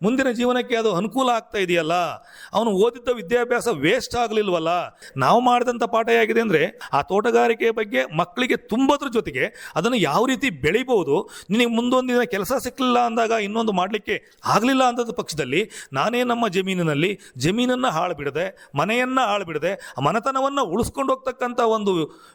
ಮುಂದಿನ ಜೀವನಕ್ಕೆ ಅದು ಅನುಕೂಲ ಆಗ್ತಾ ಇದೆಯಲ್ಲ? ಅವನು ಓದಿದ್ದ ವಿದ್ಯಾಭ್ಯಾಸ ವೇಸ್ಟ್ ಆಗಲಿಲ್ವಲ್ಲ? ನಾವು ಮಾಡಿದಂಥ ಪಾಠ ಹೇಗಿದೆ ಅಂದರೆ, ಆ ತೋಟಗಾರಿಕೆ ಬಗ್ಗೆ ಮಕ್ಕಳಿಗೆ ತುಂಬೋದ್ರ ಜೊತೆಗೆ ಅದನ್ನು ಯಾವ ರೀತಿ ಬೆಳಿಬೋದು ನಿನಗೆ ಮುಂದೊಂದು ದಿನ ಕೆಲಸ ಸಿಕ್ಕಲಿಲ್ಲ ಅಂದಾಗ ಇನ್ನೊಂದು ಮಾಡಲಿಕ್ಕೆ ಆಗಲಿಲ್ಲ ಅಂಥದ್ದು ಪಕ್ಷದಲ್ಲಿ ನಾನೇ ನಮ್ಮ ಜಮೀನಿನಲ್ಲಿ ಜಮೀನನ್ನು ಹಾಳು ಬಿಡದೆ ಮನೆಯನ್ನು ಹಾಳು ಬಿಡದೆ ಮನೆತನವನ್ನು ಉಳಿಸ್ಕೊಂಡು ಹೋಗ್ತಕ್ಕಂಥ ಒಂದು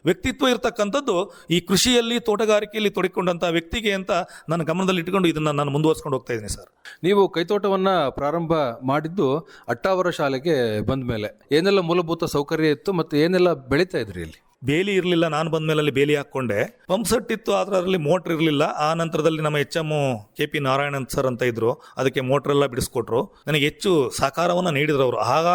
ವ್ಯಕ್ತಿತ್ವ ಇರತಕ್ಕಂಥದ್ದು ಈ ಕೃಷಿಯಲ್ಲಿ, ತೋಟಗಾರಿಕೆಯಲ್ಲಿ ತೊಡಗಿಕೊಂಡಂಥ ವ್ಯಕ್ತಿಗೆ ಅಂತ ನನ್ನ ಗಮನದಲ್ಲಿ ಇಟ್ಕೊಂಡು ಇದನ್ನು ನಾನು ಮುಂದುವರ್ಸ್ಕೊಂಡು ಹೋಗ್ತಾ ಇದ್ದೀನಿ ಸರ್. ನೀವು ಕೈತೋಟವನ್ನ ಪ್ರಾರಂಭ ಮಾಡಿದ್ದು ಅಟ್ಟಾವರ ಶಾಲೆಗೆ ಬಂದ ಮೇಲೆ ಏನೆಲ್ಲ ಮೂಲಭೂತ ಸೌಕರ್ಯ ಇತ್ತು ಮತ್ತು ಏನೆಲ್ಲ ಬೆಳೀತಾ ಇದ್ರಿ ಇಲ್ಲಿ? ಬೇಲಿ ಇರಲಿಲ್ಲ, ನಾನು ಬಂದ ಮೇಲೆ ಅಲ್ಲಿ ಬೇಲಿ ಹಾಕ್ಕೊಂಡೆ. ಪಂಪ್ ಸೆಟ್ ಇತ್ತು, ಆದರೆ ಅದರಲ್ಲಿ ಮೋಟ್ರ್ ಇರಲಿಲ್ಲ. ಆ ನಂತರದಲ್ಲಿ ನಮ್ಮ H M K P Narayanan sir ಅಂತ ಇದ್ರು. ಅದಕ್ಕೆ ಮೋಟ್ರ್ ಎಲ್ಲ ಬಿಡಿಸ್ಕೊಟ್ರು. ನನಗೆ ಹೆಚ್ಚು ಸಹಕಾರವನ್ನು ನೀಡಿದ್ರು ಅವರು. ಆಗ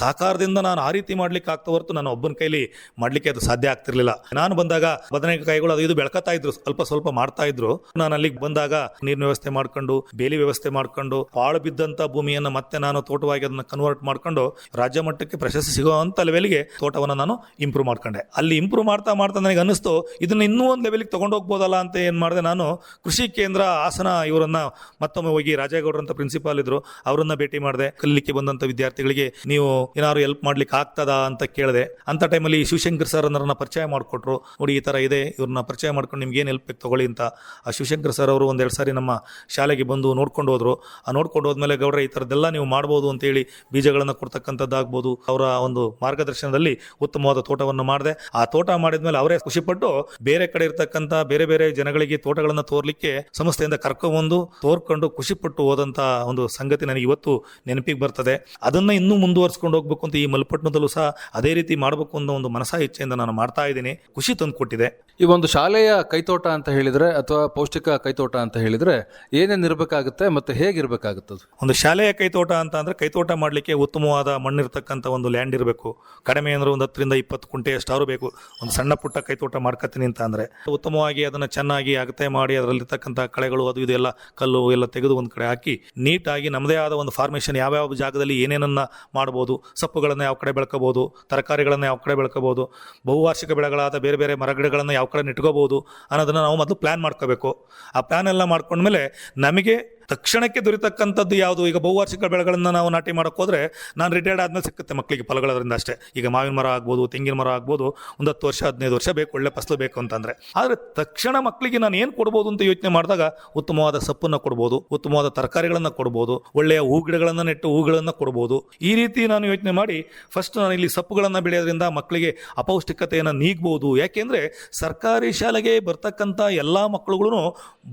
ಸಹಕಾರದಿಂದ ನಾನು ಆ ರೀತಿ ಮಾಡ್ಲಿಕ್ಕೆ ಆಗ್ತಾ ಹೊರತು ನಾನು ಒಬ್ಬನ ಕೈಲಿ ಮಾಡ್ಲಿಕ್ಕೆ ಅದು ಸಾಧ್ಯ ಆಗ್ತಿರ್ಲಿಲ್ಲ. ನಾನು ಬಂದಾಗ ಬದನೆಕಾಯಿಗಳು ಅದು ಇದು ಬೆಳ್ಕತಾ ಇದ್ರು. ಸ್ವಲ್ಪ ಸ್ವಲ್ಪ ಮಾಡ್ತಾ ಇದ್ರು. ನಾನು ಅಲ್ಲಿಗೆ ಬಂದಾಗ ನೀರಿನ ವ್ಯವಸ್ಥೆ ಮಾಡ್ಕೊಂಡು, ಬೇಲಿ ವ್ಯವಸ್ಥೆ ಮಾಡ್ಕೊಂಡು, ಪಾಳು ಬಿದ್ದಂತ ಭೂಮಿಯನ್ನು ಮತ್ತೆ ನಾನು ತೋಟವಾಗಿ ಅದನ್ನ ಕನ್ವರ್ಟ್ ಮಾಡ್ಕೊಂಡು, ರಾಜ್ಯ ಮಟ್ಟಕ್ಕೆ ಪ್ರಶಸ್ತಿ ಸಿಗುವಂತ ಲೆವೆಲ್ಗೆ ತೋಟವನ್ನು ನಾನು ಇಂಪ್ರೂವ್ ಮಾಡ್ಕೊಂಡೆ. ಅಲ್ಲಿ ಇಂಪ್ರೂವ್ ಮಾಡ್ತಾ ಮಾಡ್ತಾ ನನಗೆ ಅನ್ನಿಸ್ತು, ಇದನ್ನು ಇನ್ನೂ ಒಂದು ಲೆವೆಲ್ಗೆ ತಗೊಂಡೋಗ್ಬೋದಲ್ಲ ಅಂತ ಏನು ಮಾಡಿದೆ ನಾನು ಕೃಷಿ ಕೇಂದ್ರ ಆಸನ ಇವರನ್ನು ಮತ್ತೊಮ್ಮೆ ಹೋಗಿ ರಾಜೇಗೌಡರು ಅಂತ ಪ್ರಿನ್ಸಿಪಾಲ್ ಇದ್ರು, ಅವರನ್ನು ಭೇಟಿ ಮಾಡಿದೆ. ಕಲಿಲಿಕ್ಕೆ ಬಂದಂಥ ವಿದ್ಯಾರ್ಥಿಗಳಿಗೆ ನೀವು ಏನಾದ್ರು ಹೆಲ್ಪ್ ಮಾಡ್ಲಿಕ್ಕೆ ಆಗ್ತದಾ ಅಂತ ಕೇಳಿದೆ. ಅಂತ ಟೈಮಲ್ಲಿ ಶಿವಶಂಕರ್ ಸರ್ ಅನ್ನೋರನ್ನ ಪರಿಚಯ ಮಾಡಿಕೊಟ್ರು. ನೋಡಿ, ಈ ಥರ ಇದೆ, ಇವ್ರನ್ನ ಪರಿಚಯ ಮಾಡ್ಕೊಂಡು ನಿಮ್ಗೆ ಏನು ಹೆಲ್ಪ್ ಬೇಕು ತಗೊಳ್ಳಿ ಅಂತ. ಆ ಶಿವಶಂಕರ್ ಸರ್ ಅವರು ಒಂದೆರಡು ಸಾರಿ ನಮ್ಮ ಶಾಲೆಗೆ ಬಂದು ನೋಡ್ಕೊಂಡು ಹೋದ್ರು. ಆ ನೋಡ್ಕೊಂಡು ಹೋದ್ಮೇಲೆ ಗೌಡ್ರ, ಈ ಥರದ್ದೆಲ್ಲ ನೀವು ಮಾಡ್ಬೋದು ಅಂತೇಳಿ ಬೀಜಗಳನ್ನು ಕೊಡ್ತಕ್ಕಂಥದ್ದಾಗ್ಬೋದು. ಅವರ ಒಂದು ಮಾರ್ಗದರ್ಶನದಲ್ಲಿ ಉತ್ತಮವಾದ ತೋಟವನ್ನು ಮಾಡಿದೆ. ಆ ತೋಟ ಮಾಡಿದ್ಮೇಲೆ ಅವರೇ ಖುಷಿಪಟ್ಟು ಬೇರೆ ಕಡೆ ಇರ್ತಕ್ಕಂಥ ಬೇರೆ ಬೇರೆ ಜನಗಳಿಗೆ ತೋಟಗಳನ್ನು ತೋರ್ಲಿಕ್ಕೆ ಸಂಸ್ಥೆಯಿಂದ ಕರ್ಕೊಂಡ್ಬಂದು ತೋರ್ಕೊಂಡು ಖುಷಿಪಟ್ಟು ಹೋದಂತ ಒಂದು ಸಂಗತಿ ನನಗೆ ಇವತ್ತು ನೆನಪಿಗೆ ಬರ್ತದೆ. ಅದನ್ನ ಇನ್ನೂ ಮುಂದುವರ್ಸ್ಕೊಂಡು ಹೋಗ್ಬೇಕು ಅಂತ ಈ ಮಲ್ಪಟ್ಟಣದಲ್ಲೂ ಸಹ ಅದೇ ರೀತಿ ಮಾಡಬೇಕು ಅನ್ನೋ ಒಂದು ಮನಸ ಇಚ್ಛೆಯಿಂದ ನಾನು ಮಾಡ್ತಾ ಇದ್ದೀನಿ. ಖುಷಿ ತಂದು ಕೊಟ್ಟಿದೆ ಈ ಒಂದು ಶಾಲೆಯ ಕೈತೋಟ ಅಂತ ಹೇಳಿದ್ರೆ ಅಥವಾ ಪೌಷ್ಟಿಕ ಕೈತೋಟ ಅಂತ ಹೇಳಿದ್ರೆ ಏನೇನು ಇರಬೇಕಾಗುತ್ತೆ ಮತ್ತೆ ಹೇಗಿರ್ಬೇಕಾಗುತ್ತದೆ ಅದು ಒಂದು ಶಾಲೆಯ ಕೈತೋಟ ಅಂತ ಅಂದ್ರೆ ಕೈತೋಟ ಮಾಡಲಿಕ್ಕೆ ಉತ್ತಮವಾದ ಮಣ್ಣಿರ್ತಕ್ಕಂಥ ಒಂದು ಲ್ಯಾಂಡ್ ಇರಬೇಕು. ಕಡಿಮೆ ಅಂದ್ರೆ ಒಂದು ಹತ್ತರಿಂದ ಇಪ್ಪತ್ತು ಕುಂಟೆ ಅಷ್ಟಾರು ಬೇಕು. ಒಂದು ಸಣ್ಣ ಪುಟ್ಟ ಕೈತೋಟ ಮಾಡ್ಕತ್ತೀನಿ ಅಂತ ಅಂದರೆ ಉತ್ತಮವಾಗಿ ಅದನ್ನು ಚೆನ್ನಾಗಿ ಅಗತೆ ಮಾಡಿ ಅದರಲ್ಲಿರ್ತಕ್ಕಂಥ ಕಳೆಗಳು, ಅದು ಇದೆಲ್ಲ ಕಲ್ಲು ಎಲ್ಲ ತೆಗೆದು ಒಂದು ಕಡೆ ಹಾಕಿ ನೀಟಾಗಿ ನಮ್ಮದೇ ಆದ ಒಂದು ಫಾರ್ಮೇಷನ್ ಯಾವ್ಯಾವ ಜಾಗದಲ್ಲಿ ಏನೇನನ್ನು ಮಾಡ್ಬೋದು, ಸೊಪ್ಪುಗಳನ್ನು ಯಾವ ಕಡೆ ಬೆಳ್ಕೋಬೋದು, ತರಕಾರಿಗಳನ್ನು ಯಾವ ಕಡೆ ಬೆಳ್ಕೋಬೋದು, ಬಹುವಾರ್ಷಿಕ ಬೆಳೆಗಳಾದ ಬೇರೆ ಬೇರೆ ಮರಗಿಡಗಳನ್ನು ಯಾವ ಕಡೆ ಇಟ್ಕೋಬೋದು ಅನ್ನೋದನ್ನು ನಾವು ಮೊದಲು ಪ್ಲ್ಯಾನ್ ಮಾಡ್ಕೋಬೇಕು. ಆ ಪ್ಲ್ಯಾನ್ ಎಲ್ಲ ಮಾಡ್ಕೊಂಡ್ಮೇಲೆ ನಮಗೆ ತಕ್ಷಣಕ್ಕೆ ದೊರೆತಕ್ಕಂಥದ್ದು ಯಾವುದು? ಈಗ ಬಹುವಾರ್ಷಿಕ ಬೆಳೆಗಳನ್ನು ನಾವು ನಾಟಿ ಮಾಡಕ್ಕೆ ಹೋದರೆ ನಾನು ರಿಟೈರ್ಡ್ ಆದಮೇಲೆ ಸಿಕ್ಕುತ್ತೆ ಮಕ್ಕಳಿಗೆ ಫಲಗಳದ್ರಿಂದ ಅಷ್ಟೇ. ಈಗ ಮಾವಿನ ಮರ ಆಗ್ಬೋದು, ತೆಂಗಿನ ಮರ ಆಗ್ಬೋದು ಒಂದು ಹತ್ತು ವರ್ಷ, ಹದಿನೈದು ವರ್ಷ ಬೇಕು, ಒಳ್ಳೆ ಫಸಲು ಬೇಕು ಅಂತಂದರೆ. ಆದರೆ ತಕ್ಷಣ ಮಕ್ಕಳಿಗೆ ನಾನು ಏನು ಕೊಡ್ಬೋದು ಅಂತ ಯೋಚನೆ ಮಾಡಿದಾಗ ಉತ್ತಮವಾದ ಸೊಪ್ಪನ್ನು ಕೊಡ್ಬೋದು, ಉತ್ತಮವಾದ ತರಕಾರಿಗಳನ್ನು ಕೊಡ್ಬೋದು, ಒಳ್ಳೆಯ ಹೂ ಗಿಡಗಳನ್ನು ನೆಟ್ಟು ಹೂಗಳನ್ನು ಕೊಡ್ಬೋದು. ಈ ರೀತಿ ನಾನು ಯೋಚನೆ ಮಾಡಿ ಫಸ್ಟ್ ನಾನು ಇಲ್ಲಿ ಸೊಪ್ಪುಗಳನ್ನು ಬೆಳೆಯೋದ್ರಿಂದ ಮಕ್ಕಳಿಗೆ ಅಪೌಷ್ಟಿಕತೆಯನ್ನು ನೀಗ್ಬೋದು. ಯಾಕೆಂದರೆ ಸರ್ಕಾರಿ ಶಾಲೆಗೆ ಬರ್ತಕ್ಕಂಥ ಎಲ್ಲ ಮಕ್ಕಳುಗಳು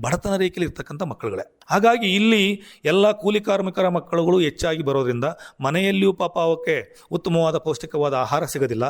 ಬಡತನ ರೇಖೆಯಲ್ಲಿ ಇರ್ತಕ್ಕಂಥ ಮಕ್ಕಳುಗಳೇ. ಹಾಗಾಗಿ ಇಲ್ಲಿ ಎಲ್ಲ ಕೂಲಿ ಕಾರ್ಮಿಕರ ಮಕ್ಕಳುಗಳು ಹೆಚ್ಚಾಗಿ ಬರೋದ್ರಿಂದ ಮನೆಯಲ್ಲಿಯೂ ಪಾಪ ಅವಕ್ಕೆ ಉತ್ತಮವಾದ ಪೌಷ್ಟಿಕವಾದ ಆಹಾರ ಸಿಗೋದಿಲ್ಲ.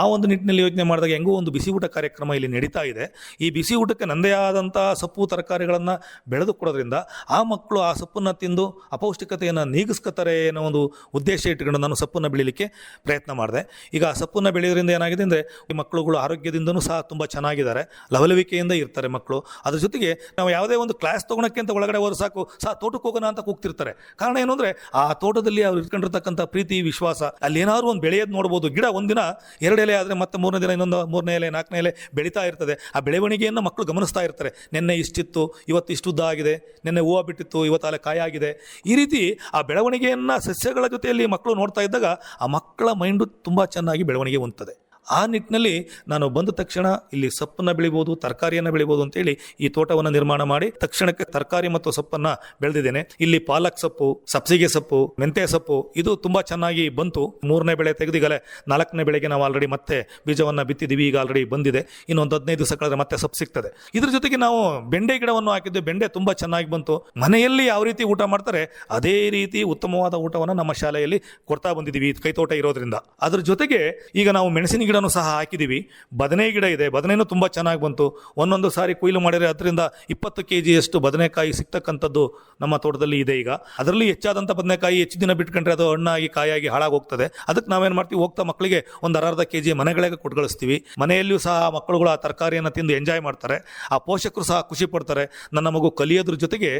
ಆ ಒಂದು ನಿಟ್ಟಿನಲ್ಲಿ ಯೋಚನೆ ಮಾಡಿದಾಗ ಹೆಂಗೂ ಒಂದು ಬಿಸಿ ಊಟ ಕಾರ್ಯಕ್ರಮ ಇಲ್ಲಿ ನಡೀತಾ ಇದೆ. ಈ ಬಿಸಿ ಊಟಕ್ಕೆ ನಂದೇ ಆದಂಥ ಸೊಪ್ಪು, ತರಕಾರಿಗಳನ್ನು ಬೆಳೆದು ಕೊಡೋದ್ರಿಂದ ಆ ಮಕ್ಕಳು ಆ ಸೊಪ್ಪನ್ನು ತಿಂದು ಅಪೌಷ್ಟಿಕತೆಯನ್ನು ನೀಗಿಸ್ಕೋತಾರೆ ಅನ್ನೋ ಒಂದು ಉದ್ದೇಶ ಇಟ್ಕೊಂಡು ನಾನು ಸೊಪ್ಪನ್ನು ಬೆಳೀಲಿಕ್ಕೆ ಪ್ರಯತ್ನ ಮಾಡಿದೆ. ಈಗ ಆ ಸೊಪ್ಪನ್ನು ಬೆಳೆಯೋದ್ರಿಂದ ಏನಾಗಿದೆ ಅಂದರೆ ಈ ಮಕ್ಕಳುಗಳು ಆರೋಗ್ಯದಿಂದನೂ ಸಹ ತುಂಬ ಚೆನ್ನಾಗಿದ್ದಾರೆ. ಲವಲವಿಕೆಯಿಂದ ಇರ್ತಾರೆ ಮಕ್ಕಳು. ಅದ್ರ ಜೊತೆಗೆ ನಾವು ಯಾವುದೇ ಒಂದು ಕ್ಲಾಸ್ ತೊಗೊಳಕ್ಕೆ ಅಂತ ಒಳಗಡೆ ಹೋದ್ರೆ ಸಾಕು. ಸಹ ತೋಟಕ್ಕೆ ಹೋಗೋಣ ಅಂತ ಕೂಗ್ತಿರ್ತಾರೆ. ಕಾರಣ ಏನು ಅಂದರೆ, ಆ ತೋಟದಲ್ಲಿ ಅವ್ರು ಇಟ್ಕೊಂಡಿರ್ತಕ್ಕಂಥ ಪ್ರೀತಿ, ವಿಶ್ವಾಸ, ಅಲ್ಲಿ ಏನಾದ್ರು ಒಂದು ಬೆಳೆಯೋದು ನೋಡ್ಬೋದು. ಗಿಡ ಒಂದಿನ ಎರಡು ಎಲೆ ಆದರೆ ಮತ್ತೆ ಮೂರನೇ ದಿನ ಇನ್ನೊಂದು ಮೂರನೇ ಎಲೆ, ನಾಲ್ಕನೇ ಎಲೆ ಬೆಳೀತಾ ಇರ್ತದೆ. ಆ ಬೆಳವಣಿಗೆಯನ್ನು ಮಕ್ಕಳು ಗಮನಿಸ್ತಾ ಇರ್ತಾರೆ. ನಿನ್ನೆ ಇಷ್ಟಿತ್ತು, ಇವತ್ತು ಇಷ್ಟು ಉದ್ದ ಆಗಿದೆ. ನಿನ್ನೆ ಹೂವು ಬಿಟ್ಟಿತ್ತು ಇವತ್ತು ಅಲ್ಲೇ ಕಾಯಾಗಿದೆ ಈ ರೀತಿ ಆ ಬೆಳವಣಿಗೆಯನ್ನು ಸಸ್ಯಗಳ ಜೊತೆಯಲ್ಲಿ ಮಕ್ಕಳು ನೋಡ್ತಾ ಇದ್ದಾಗ ಆ ಮಕ್ಕಳ ಮೈಂಡು ತುಂಬ ಚೆನ್ನಾಗಿ ಬೆಳವಣಿಗೆ ಹೊಂದ್ತದೆ. ಆ ನಿಟ್ಟಿನಲ್ಲಿ ನಾನು ಬಂದ ತಕ್ಷಣ ಇಲ್ಲಿ ಸೊಪ್ಪನ್ನು ಬೆಳಿಬೋದು, ತರಕಾರಿಯನ್ನು ಬೆಳಿಬೋದು ಅಂತೇಳಿ ಈ ತೋಟವನ್ನು ನಿರ್ಮಾಣ ಮಾಡಿ ತಕ್ಷಣಕ್ಕೆ ತರಕಾರಿ ಮತ್ತು ಸೊಪ್ಪನ್ನು ಬೆಳೆದಿದ್ದೇನೆ. ಇಲ್ಲಿ ಪಾಲಕ್ ಸೊಪ್ಪು, ಸಬ್ಸಿಗೆ ಸೊಪ್ಪು ಮೆಂತೆ ಸೊಪ್ಪು ಇದು ತುಂಬಾ ಚೆನ್ನಾಗಿ ಬಂತು. ಮೂರನೇ ಬೆಳೆ ತೆಗೆದಿಗಲೇ ನಾಲ್ಕನೇ ಬೆಳೆಗೆ ನಾವು ಆಲ್ರೆಡಿ ಮತ್ತೆ ಬೀಜವನ್ನು ಬಿತ್ತಿದ್ದೀವಿ, ಈಗ ಆಲ್ರೆಡಿ ಬಂದಿದೆ. ಇನ್ನೊಂದು ಹದಿನೈದು ದಿವಸ ಕಳೆದ್ರೆ ಮತ್ತೆ ಸೊಪ್ಪು ಸಿಗ್ತದೆ. ಇದ್ರ ಜೊತೆಗೆ ನಾವು ಬೆಂಡೆ ಗಿಡವನ್ನು ಹಾಕಿದ್ದು ಬೆಂಡೆ ತುಂಬಾ ಚೆನ್ನಾಗಿ ಬಂತು. ಮನೆಯಲ್ಲಿ ಯಾವ ರೀತಿ ಊಟ ಮಾಡ್ತಾರೆ ಅದೇ ರೀತಿ ಉತ್ತಮವಾದ ಊಟವನ್ನು ನಮ್ಮ ಶಾಲೆಯಲ್ಲಿ ಕೊಡ್ತಾ ಬಂದಿದ್ದೀವಿ ಕೈತೋಟ ಇರೋದ್ರಿಂದ. ಅದ್ರ ಜೊತೆಗೆ ಈಗ ನಾವು ಮೆಣಸಿನ ಗಿಡನೂ ಸಹ ಹಾಕಿದ್ದೀವಿ ಬದನೆ ಗಿಡ ಇದೆ. ಬದನೆಯೂ ತುಂಬ ಚೆನ್ನಾಗಿ ಬಂತು. ಒಂದೊಂದು ಸಾರಿ ಕೊಯ್ಲು ಮಾಡಿದರೆ ಅದರಿಂದ ಇಪ್ಪತ್ತು ಕೆ ಜಿಯಷ್ಟು ಬದನೆಕಾಯಿ ಸಿಗ್ತಕ್ಕಂಥದ್ದು ನಮ್ಮ ತೋಟದಲ್ಲಿ ಇದೆ ಈಗ. ಅದರಲ್ಲಿ ಹೆಚ್ಚಾದಂಥ ಬದನೆಕಾಯಿ ಹೆಚ್ಚು ದಿನ ಬಿಟ್ಕೊಂಡ್ರೆ ಅದು ಹಣ್ಣಾಗಿ ಕಾಯಾಗಿ ಹಾಳಾಗೋಗ್ತದೆ. ಅದಕ್ಕೆ ನಾವೇನು ಮಾಡ್ತೀವಿ? ಹೋಗ್ತಾ ಮಕ್ಕಳಿಗೆ ಒಂದು ಅರ್ಧ ಕೆ ಜಿ ಮನೆಗಳಿಗೆ ಕೊಟ್ಟು ಕಳಿಸ್ತೀವಿ ಮನೆಯಲ್ಲಿಯೂ ಸಹ ಮಕ್ಕಳುಗಳು ಆ ತರಕಾರಿಯನ್ನು ತಿಂದು ಎಂಜಾಯ್ ಮಾಡ್ತಾರೆ. ಆ ಪೋಷಕರು ಸಹ ಖುಷಿ ಪಡ್ತಾರೆ. ನನ್ನ ಮಗು ಕಲಿಯೋದ್ರ ಜೊತೆಗೆ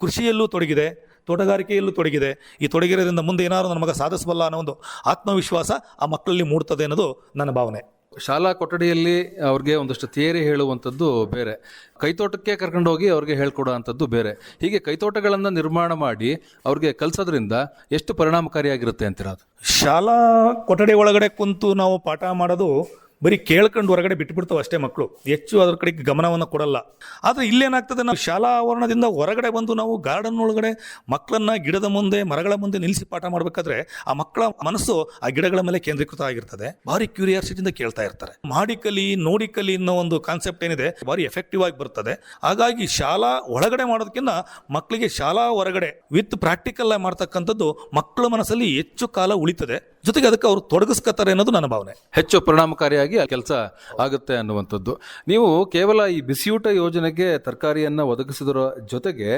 ಕೃಷಿಯಲ್ಲೂ ತೊಡಗಿದೆ. ತೋಟಗಾರಿಕೆಯಲ್ಲೂ ತೊಡಗಿದೆ. ಈ ತೊಡಗಿರೋದ್ರಿಂದ ಮುಂದೆ ಏನಾದರೂ ನನ್ನ ಮಗ ಸಾಧಿಸಬಲ್ಲ ಅನ್ನೋ ಒಂದು ಆತ್ಮವಿಶ್ವಾಸ ಆ ಮಕ್ಕಳಲ್ಲಿ ಮೂಡ್ತದೆ ಅನ್ನೋದು ನನ್ನ ಭಾವನೆ. ಶಾಲಾ ಕೊಠಡಿಯಲ್ಲಿ ಅವ್ರಿಗೆ ಒಂದಷ್ಟು ಥಿಯರಿ ಹೇಳುವಂಥದ್ದು ಬೇರೆ. ಕೈತೋಟಕ್ಕೆ ಕರ್ಕೊಂಡೋಗಿ ಅವ್ರಿಗೆ ಹೇಳ್ಕೊಡೋ ಅಂಥದ್ದು ಬೇರೆ. ಹೀಗೆ ಕೈತೋಟಗಳನ್ನು ನಿರ್ಮಾಣ ಮಾಡಿ ಅವ್ರಿಗೆ ಕಲಿಸೋದ್ರಿಂದ ಎಷ್ಟು ಪರಿಣಾಮಕಾರಿಯಾಗಿರುತ್ತೆ ಅಂತೀರ ಅದು? ಶಾಲಾ ಕೊಠಡಿ ಒಳಗಡೆ ಕುಂತು ನಾವು ಪಾಠ ಮಾಡೋದು ಬರೀ ಕೇಳ್ಕೊಂಡು ಹೊರಗಡೆ ಬಿಟ್ಬಿಡ್ತಾವೆ ಅಷ್ಟೇ ಮಕ್ಕಳು. ಹೆಚ್ಚು ಅದ್ರ ಕಡೆಗೆ ಗಮನವನ್ನು ಕೊಡಲ್ಲ. ಆದರೆ ಇಲ್ಲೇನಾಗ್ತದೆ ನಾವು ಶಾಲಾ ಆವರಣದಿಂದ ಹೊರಗಡೆ ಬಂದು ನಾವು ಗಾರ್ಡನ್ ಒಳಗಡೆ ಮಕ್ಕಳನ್ನ ಗಿಡದ ಮುಂದೆ, ಮರಗಳ ಮುಂದೆ ನಿಲ್ಲಿಸಿ ಪಾಠ ಮಾಡಬೇಕಾದ್ರೆ ಆ ಮಕ್ಕಳ ಮನಸ್ಸು ಆ ಗಿಡಗಳ ಮೇಲೆ ಕೇಂದ್ರೀಕೃತ ಆಗಿರ್ತದೆ. ಭಾರಿ ಕ್ಯೂರಿಯಾಸಿಟಿಯಿಂದ ಕೇಳ್ತಾ ಇರ್ತಾರೆ. ಮಾಡಿ ಕಲಿ, ನೋಡಿ ಕಲಿ ಅನ್ನೋ ಒಂದು ಕಾನ್ಸೆಪ್ಟ್ ಏನಿದೆ, ಭಾರಿ ಎಫೆಕ್ಟಿವ್ ಆಗಿ ಬರ್ತದೆ. ಹಾಗಾಗಿ ಶಾಲಾ ಒಳಗಡೆ ಮಾಡೋದಕ್ಕಿಂತ ಮಕ್ಕಳಿಗೆ ಶಾಲಾ ಹೊರಗಡೆ ವಿತ್ ಪ್ರಾಕ್ಟಿಕಲ್ ಆಗಿ ಮಾಡ್ತಕ್ಕಂಥದ್ದು ಮಕ್ಕಳ ಮನಸ್ಸಲ್ಲಿ ಹೆಚ್ಚು ಕಾಲ ಉಳಿತದೆ. ಜೊತೆಗೆ ಅದಕ್ಕೆ ಅವರು ತೊಡಗಿಸ್ಕತ್ತಾರೆ ಅನ್ನೋದು ನನ್ನ ಭಾವನೆ. ಹೆಚ್ಚು ಪರಿಣಾಮಕಾರಿಯಾಗಿ ಆ ಕೆಲಸ ಆಗುತ್ತೆ ಅನ್ನುವಂಥದ್ದು. ನೀವು ಕೇವಲ ಈ ಬಿಸಿಯೂಟ ಯೋಜನೆಗೆ ತರಕಾರಿಯನ್ನು ಒದಗಿಸಿದ್ರ ಜೊತೆಗೆ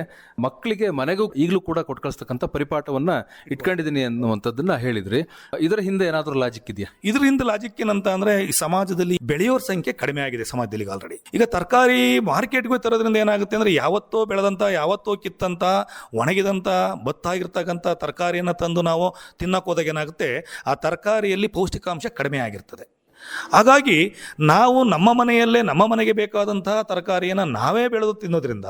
ಮಕ್ಕಳಿಗೆ ಮನೆಗೂ ಈಗಲೂ ಕೂಡ ಕೊಟ್ಟು ಕಳಿಸ್ತಕ್ಕಂಥ ಪರಿಪಾಠವನ್ನ ಇಟ್ಕೊಂಡಿದ್ದೀನಿ ಅನ್ನುವಂಥದ್ದನ್ನ ಹೇಳಿದ್ರಿ. ಇದರ ಹಿಂದೆ ಏನಾದರೂ ಲಾಜಿಕ್ ಇದೆಯಾ? ಇದರ ಹಿಂದೆ ಲಾಜಿಕ್ ಏನಂತ ಅಂದ್ರೆ ಈ ಸಮಾಜದಲ್ಲಿ ಬೆಳೆಯೋರ ಸಂಖ್ಯೆ ಕಡಿಮೆ ಆಗಿದೆ ಸಮಾಜದಲ್ಲಿ ಆಲ್ರೆಡಿ ಈಗ ತರಕಾರಿ ಮಾರ್ಕೆಟ್ಗೆ ತರೋದ್ರಿಂದ ಏನಾಗುತ್ತೆ ಅಂದ್ರೆ ಯಾವತ್ತೋ ಬೆಳೆದಂತ ಯಾವತ್ತೋ ಕಿತ್ತಂತ ಒಣಗಿದಂತ ಬತ್ತಾಗಿರ್ತಕ್ಕಂಥ ತರಕಾರಿಯನ್ನು ತಂದು ನಾವು ತಿನ್ನಕ್ಕೆ ಹೋದಾಗ ಏನಾಗುತ್ತೆ ಆ ತರಕಾರಿಯಲ್ಲಿ ಪೌಷ್ಟಿಕಾಂಶ ಕಡಿಮೆ ಆಗಿರ್ತದೆ. ಹಾಗಾಗಿ ನಾವು ನಮ್ಮ ಮನೆಯಲ್ಲೇ ನಮ್ಮ ಮನೆಗೆ ಬೇಕಾದಂತಹ ತರಕಾರಿಯನ್ನು ನಾವೇ ಬೆಳೆದು ತಿನ್ನೋದ್ರಿಂದ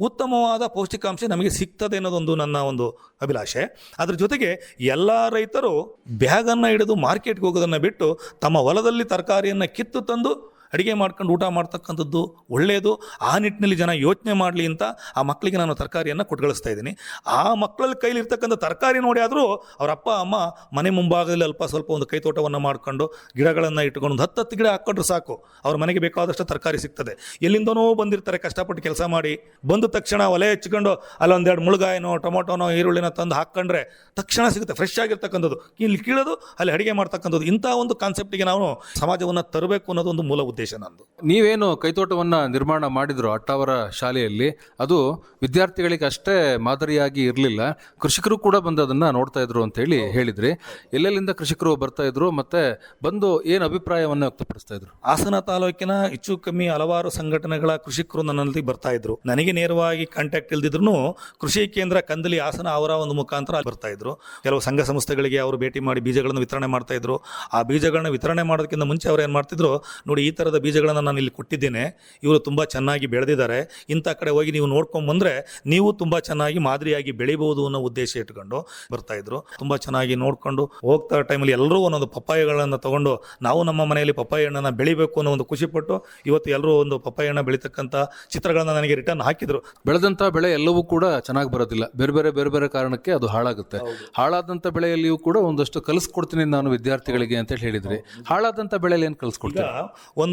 ಉತ್ತಮವಾದ ಪೌಷ್ಟಿಕಾಂಶ ನಮಗೆ ಸಿಗ್ತದೆ ಅನ್ನೋದೊಂದು ನನ್ನ ಒಂದು ಅಭಿಲಾಷೆ. ಅದರ ಜೊತೆಗೆ ಎಲ್ಲ ರೈತರು ಬ್ಯಾಗನ್ನು ಹಿಡಿದು ಮಾರ್ಕೆಟ್ಗೆ ಹೋಗೋದನ್ನು ಬಿಟ್ಟು ತಮ್ಮ ಹೊಲದಲ್ಲಿ ತರಕಾರಿಯನ್ನು ಕಿತ್ತು ತಂದು ಅಡಿಗೆ ಮಾಡ್ಕೊಂಡು ಊಟ ಮಾಡ್ತಕ್ಕಂಥದ್ದು ಒಳ್ಳೆಯದು ಆ ನಿಟ್ಟಿನಲ್ಲಿ ಜನ ಯೋಚನೆ ಮಾಡಲಿ ಅಂತ ಆ ಮಕ್ಕಳಿಗೆ ನಾನು ತರಕಾರಿಯನ್ನು ಕೊಟ್ಗಳಿಸ್ತಾ ಇದ್ದೀನಿ. ಆ ಮಕ್ಕಳಲ್ಲಿ ಕೈಲಿರ್ತಕ್ಕಂಥ ತರಕಾರಿ ನೋಡಿ ಆದರೂ ಅವರ ಅಪ್ಪ, ಅಮ್ಮ ಮನೆ ಮುಂಭಾಗದಲ್ಲಿ ಅಲ್ಪ ಸ್ವಲ್ಪ ಒಂದು ಕೈ ತೋಟವನ್ನು ಮಾಡ್ಕೊಂಡು ಗಿಡಗಳನ್ನು ಇಟ್ಕೊಂಡು ಹತ್ತು ಹತ್ತು ಗಿಡ ಹಾಕ್ಕೊಂಡ್ರೆ ಸಾಕು. ಅವ್ರ ಮನೆಗೆ ಬೇಕಾದಷ್ಟು ತರಕಾರಿ ಸಿಗ್ತದೆ. ಎಲ್ಲಿಂದನೋ ಬಂದಿರ್ತಾರೆ, ಕಷ್ಟಪಟ್ಟು ಕೆಲಸ ಮಾಡಿ ಬಂದ ತಕ್ಷಣ ಒಲೆ ಹಚ್ಕೊಂಡು ಅಲ್ಲೊಂದೆರಡು ಮುಳುಗಾಯನೋ, ಟೊಮೊಟೋನೋ, ಈರುಳ್ಳಿನ ತಂದು ಹಾಕ್ಕೊಂಡ್ರೆ ತಕ್ಷಣ ಸಿಗುತ್ತೆ ಫ್ರೆಶ್ ಆಗಿರ್ತಕ್ಕಂಥದ್ದು. ಇಲ್ಲಿ ಕೀಳೋದು, ಅಲ್ಲಿ ಅಡುಗೆ ಮಾಡ್ತಕ್ಕಂಥದ್ದು. ಇಂಥ ಒಂದು ಕಾನ್ಸೆಪ್ಟಿಗೆ ನಾವು ಸಮಾಜವನ್ನು ತರಬೇಕು ಅನ್ನೋದು ಒಂದು ಮೂಲ ಉದ್ದೇಶ. ನಂದು. ನೀವೇನು ಕೈತೋಟವನ್ನ ನಿರ್ಮಾಣ ಮಾಡಿದ್ರು ಅಟ್ಟಾವರ ಶಾಲೆಯಲ್ಲಿ ಅದು ವಿದ್ಯಾರ್ಥಿಗಳಿಗೆ ಅಷ್ಟೇ ಮಾದರಿಯಾಗಿ ಇರಲಿಲ್ಲ. ಕೃಷಿಕರು ಕೂಡ ಬಂದು ಅದನ್ನ ನೋಡ್ತಾ ಇದ್ರು ಅಂತ ಹೇಳಿ ಹೇಳಿದ್ರಿ. ಎಲ್ಲೆಲ್ಲಿಂದ ಕೃಷಿಕರು ಬರ್ತಾ ಇದ್ರು ಮತ್ತೆ ಬಂದು ಏನು ಅಭಿಪ್ರಾಯವನ್ನ ವ್ಯಕ್ತಪಡಿಸ್ತಾ ಇದ್ರು? ಹಾಸನ ತಾಲೂಕಿನ ಹೆಚ್ಚು ಕಮ್ಮಿ ಹಲವಾರು ಸಂಘಟನೆಗಳ ಕೃಷಿಕರು ನನ್ನಲ್ಲಿ ಬರ್ತಾ ಇದ್ರು. ನನಗೆ ನೇರವಾಗಿ ಕಾಂಟ್ಯಾಕ್ಟ್ ಇಲ್ದಿದ್ರು ಕೃಷಿ ಕೇಂದ್ರ ಕಂದಲಿ ಹಾಸನ ಅವರ ಒಂದು ಮುಖಾಂತರ ಬರ್ತಾ ಇದ್ರು. ಕೆಲವು ಸಂಘ ಸಂಸ್ಥೆಗಳಿಗೆ ಅವರು ಭೇಟಿ ಮಾಡಿ ಬೀಜಗಳನ್ನು ವಿತರಣೆ ಮಾಡ್ತಾ ಇದ್ರು. ಆ ಬೀಜಗಳನ್ನ ವಿತರಣೆ ಮಾಡೋದಕ್ಕಿಂತ ಮುಂಚೆ ಅವ್ರು ಏನು ಮಾಡ್ತಿದ್ರು ನೋಡಿ ಈ ಥರದ ಬೀಜಗಳನ್ನು ನಾನು ಇಲ್ಲಿ ಕೊಟ್ಟಿದ್ದೇನೆ. ಇವರು ತುಂಬ ಚೆನ್ನಾಗಿ ಬೆಳೆದಿದ್ದಾರೆ. ಇಂಥ ಕಡೆ ಹೋಗಿ ನೀವು ನೋಡ್ಕೊಂಬಂದರೆ ನೀವು ತುಂಬ ಚೆನ್ನಾಗಿ ಮಾದರಿಯಾಗಿ ಬೆಳಿಬಹುದು ಅನ್ನೋ ಉದ್ದೇಶ ಇಟ್ಕೊಂಡು ಬರ್ತಾ ಇದ್ರು. ತುಂಬ ಚೆನ್ನಾಗಿ ನೋಡ್ಕೊಂಡು ಹೋಗ್ತಾ ಟೈಮಲ್ಲಿ ಎಲ್ಲರೂ ಒಂದೊಂದು ಪಪ್ಪಾಯಗಳನ್ನು ತಗೊಂಡು ನಾವು ನಮ್ಮ ಮನೆಯಲ್ಲಿ ಪಪ್ಪಾಯ ಹಣ್ಣನ್ನು ಬೆಳಿಬೇಕು ಅನ್ನೋ ಒಂದು ಖುಷಿಪಟ್ಟು ಇವತ್ತು ಎಲ್ಲರೂ ಒಂದು ಪಪ್ಪಾಯ ಹಣ್ಣು ಬೆಳೀತಕ್ಕಂಥ ಚಿತ್ರಗಳನ್ನ ನನಗೆ ರಿಟರ್ನ್ ಹಾಕಿದ್ರು. ಬೆಳೆದಂಥ ಬೆಳೆ ಎಲ್ಲವೂ ಕೂಡ ಚೆನ್ನಾಗಿ ಬರೋದಿಲ್ಲ. ಬೇರೆ ಬೇರೆ ಬೇರೆ ಬೇರೆ ಕಾರಣಕ್ಕೆ ಅದು ಹಾಳಾಗುತ್ತೆ. ಹಾಳಾದಂಥ ಬೆಳೆಯಲ್ಲಿಯೂ ಕೂಡ ಒಂದಷ್ಟು ಕಲಿಸ್ಕೊಡ್ತೀನಿ ನಾನು ವಿದ್ಯಾರ್ಥಿಗಳಿಗೆ ಅಂತ ಹೇಳಿ ಹೇಳಿದ್ರಿ ಹಾಳಾದಂಥ ಬೆಳೆಯಲ್ಲಿ ಏನು ಕಲಿಸ್ಕೊಡ್ತೀನಿ ಕಲಿಸ್ಕೊಡ್ತೀರಿ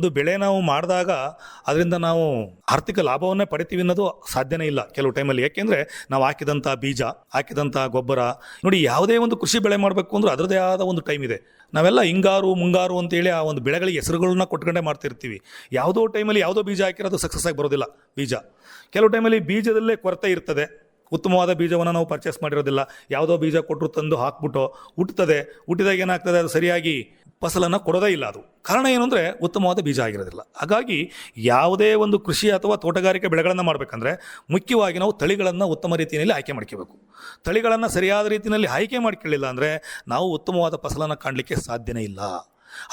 ಒಂದು ಬೆಳೆ ನಾವು ಮಾಡಿದಾಗ ಅದರಿಂದ ನಾವು ಆರ್ಥಿಕ ಲಾಭವನ್ನೇ ಪಡಿತೀವಿ ಅನ್ನೋದು ಸಾಧ್ಯನೇ ಇಲ್ಲ ಕೆಲವು ಟೈಮಲ್ಲಿ. ಯಾಕೆಂದರೆ ನಾವು ಹಾಕಿದಂಥ ಬೀಜ, ಹಾಕಿದಂಥ ಗೊಬ್ಬರ, ನೋಡಿ ಯಾವುದೇ ಒಂದು ಕೃಷಿ ಬೆಳೆ ಮಾಡಬೇಕು ಅಂದ್ರೆ ಅದರದೇ ಆದ ಒಂದು ಟೈಮ್ ಇದೆ. ನಾವೆಲ್ಲ ಹಿಂಗಾರು, ಮುಂಗಾರು ಅಂತೇಳಿ ಆ ಒಂದು ಬೆಳೆಗಳಿಗೆ ಹೆಸರುಗಳನ್ನ ಕೊಟ್ಕೊಂಡೇ ಮಾಡ್ತಿರ್ತೀವಿ. ಯಾವುದೋ ಟೈಮಲ್ಲಿ ಯಾವುದೋ ಬೀಜ ಹಾಕಿರೋದು ಸಕ್ಸಸ್ ಆಗಿ ಬರೋದಿಲ್ಲ ಬೀಜ. ಕೆಲವು ಟೈಮಲ್ಲಿ ಬೀಜದಲ್ಲೇ ಕೊರತೆ ಇರ್ತದೆ. ಉತ್ತಮವಾದ ಬೀಜವನ್ನು ನಾವು ಪರ್ಚೇಸ್ ಮಾಡಿರೋದಿಲ್ಲ. ಯಾವುದೋ ಬೀಜ ಕೊಟ್ಟರು ತಂದು ಹಾಕ್ಬಿಟ್ಟು ಹುಟ್ಟುತ್ತದೆ ಹುಟ್ಟಿದಾಗ ಏನಾಗ್ತದೆ? ಅದು ಸರಿಯಾಗಿ ಫಸಲನ್ನು ಕೊಡೋದೇ ಇಲ್ಲ ಅದು. ಕಾರಣ ಏನು ಅಂದರೆ ಉತ್ತಮವಾದ ಬೀಜ ಆಗಿರೋದಿಲ್ಲ. ಹಾಗಾಗಿ ಯಾವುದೇ ಒಂದು ಕೃಷಿ ಅಥವಾ ತೋಟಗಾರಿಕೆ ಬೆಳೆಗಳನ್ನು ಮಾಡಬೇಕಂದ್ರೆ ಮುಖ್ಯವಾಗಿ ನಾವು ತಳಿಗಳನ್ನು ಉತ್ತಮ ರೀತಿಯಲ್ಲಿ ಆಯ್ಕೆ ಮಾಡ್ಕೋಬೇಕು. ತಳಿಗಳನ್ನು ಸರಿಯಾದ ರೀತಿಯಲ್ಲಿ ಆಯ್ಕೆ ಮಾಡ್ಕೊಳ್ಳಿಲ್ಲ ಅಂದರೆ ನಾವು ಉತ್ತಮವಾದ ಫಸಲನ್ನು ಕಾಣಲಿಕ್ಕೆ ಸಾಧ್ಯನೇ ಇಲ್ಲ.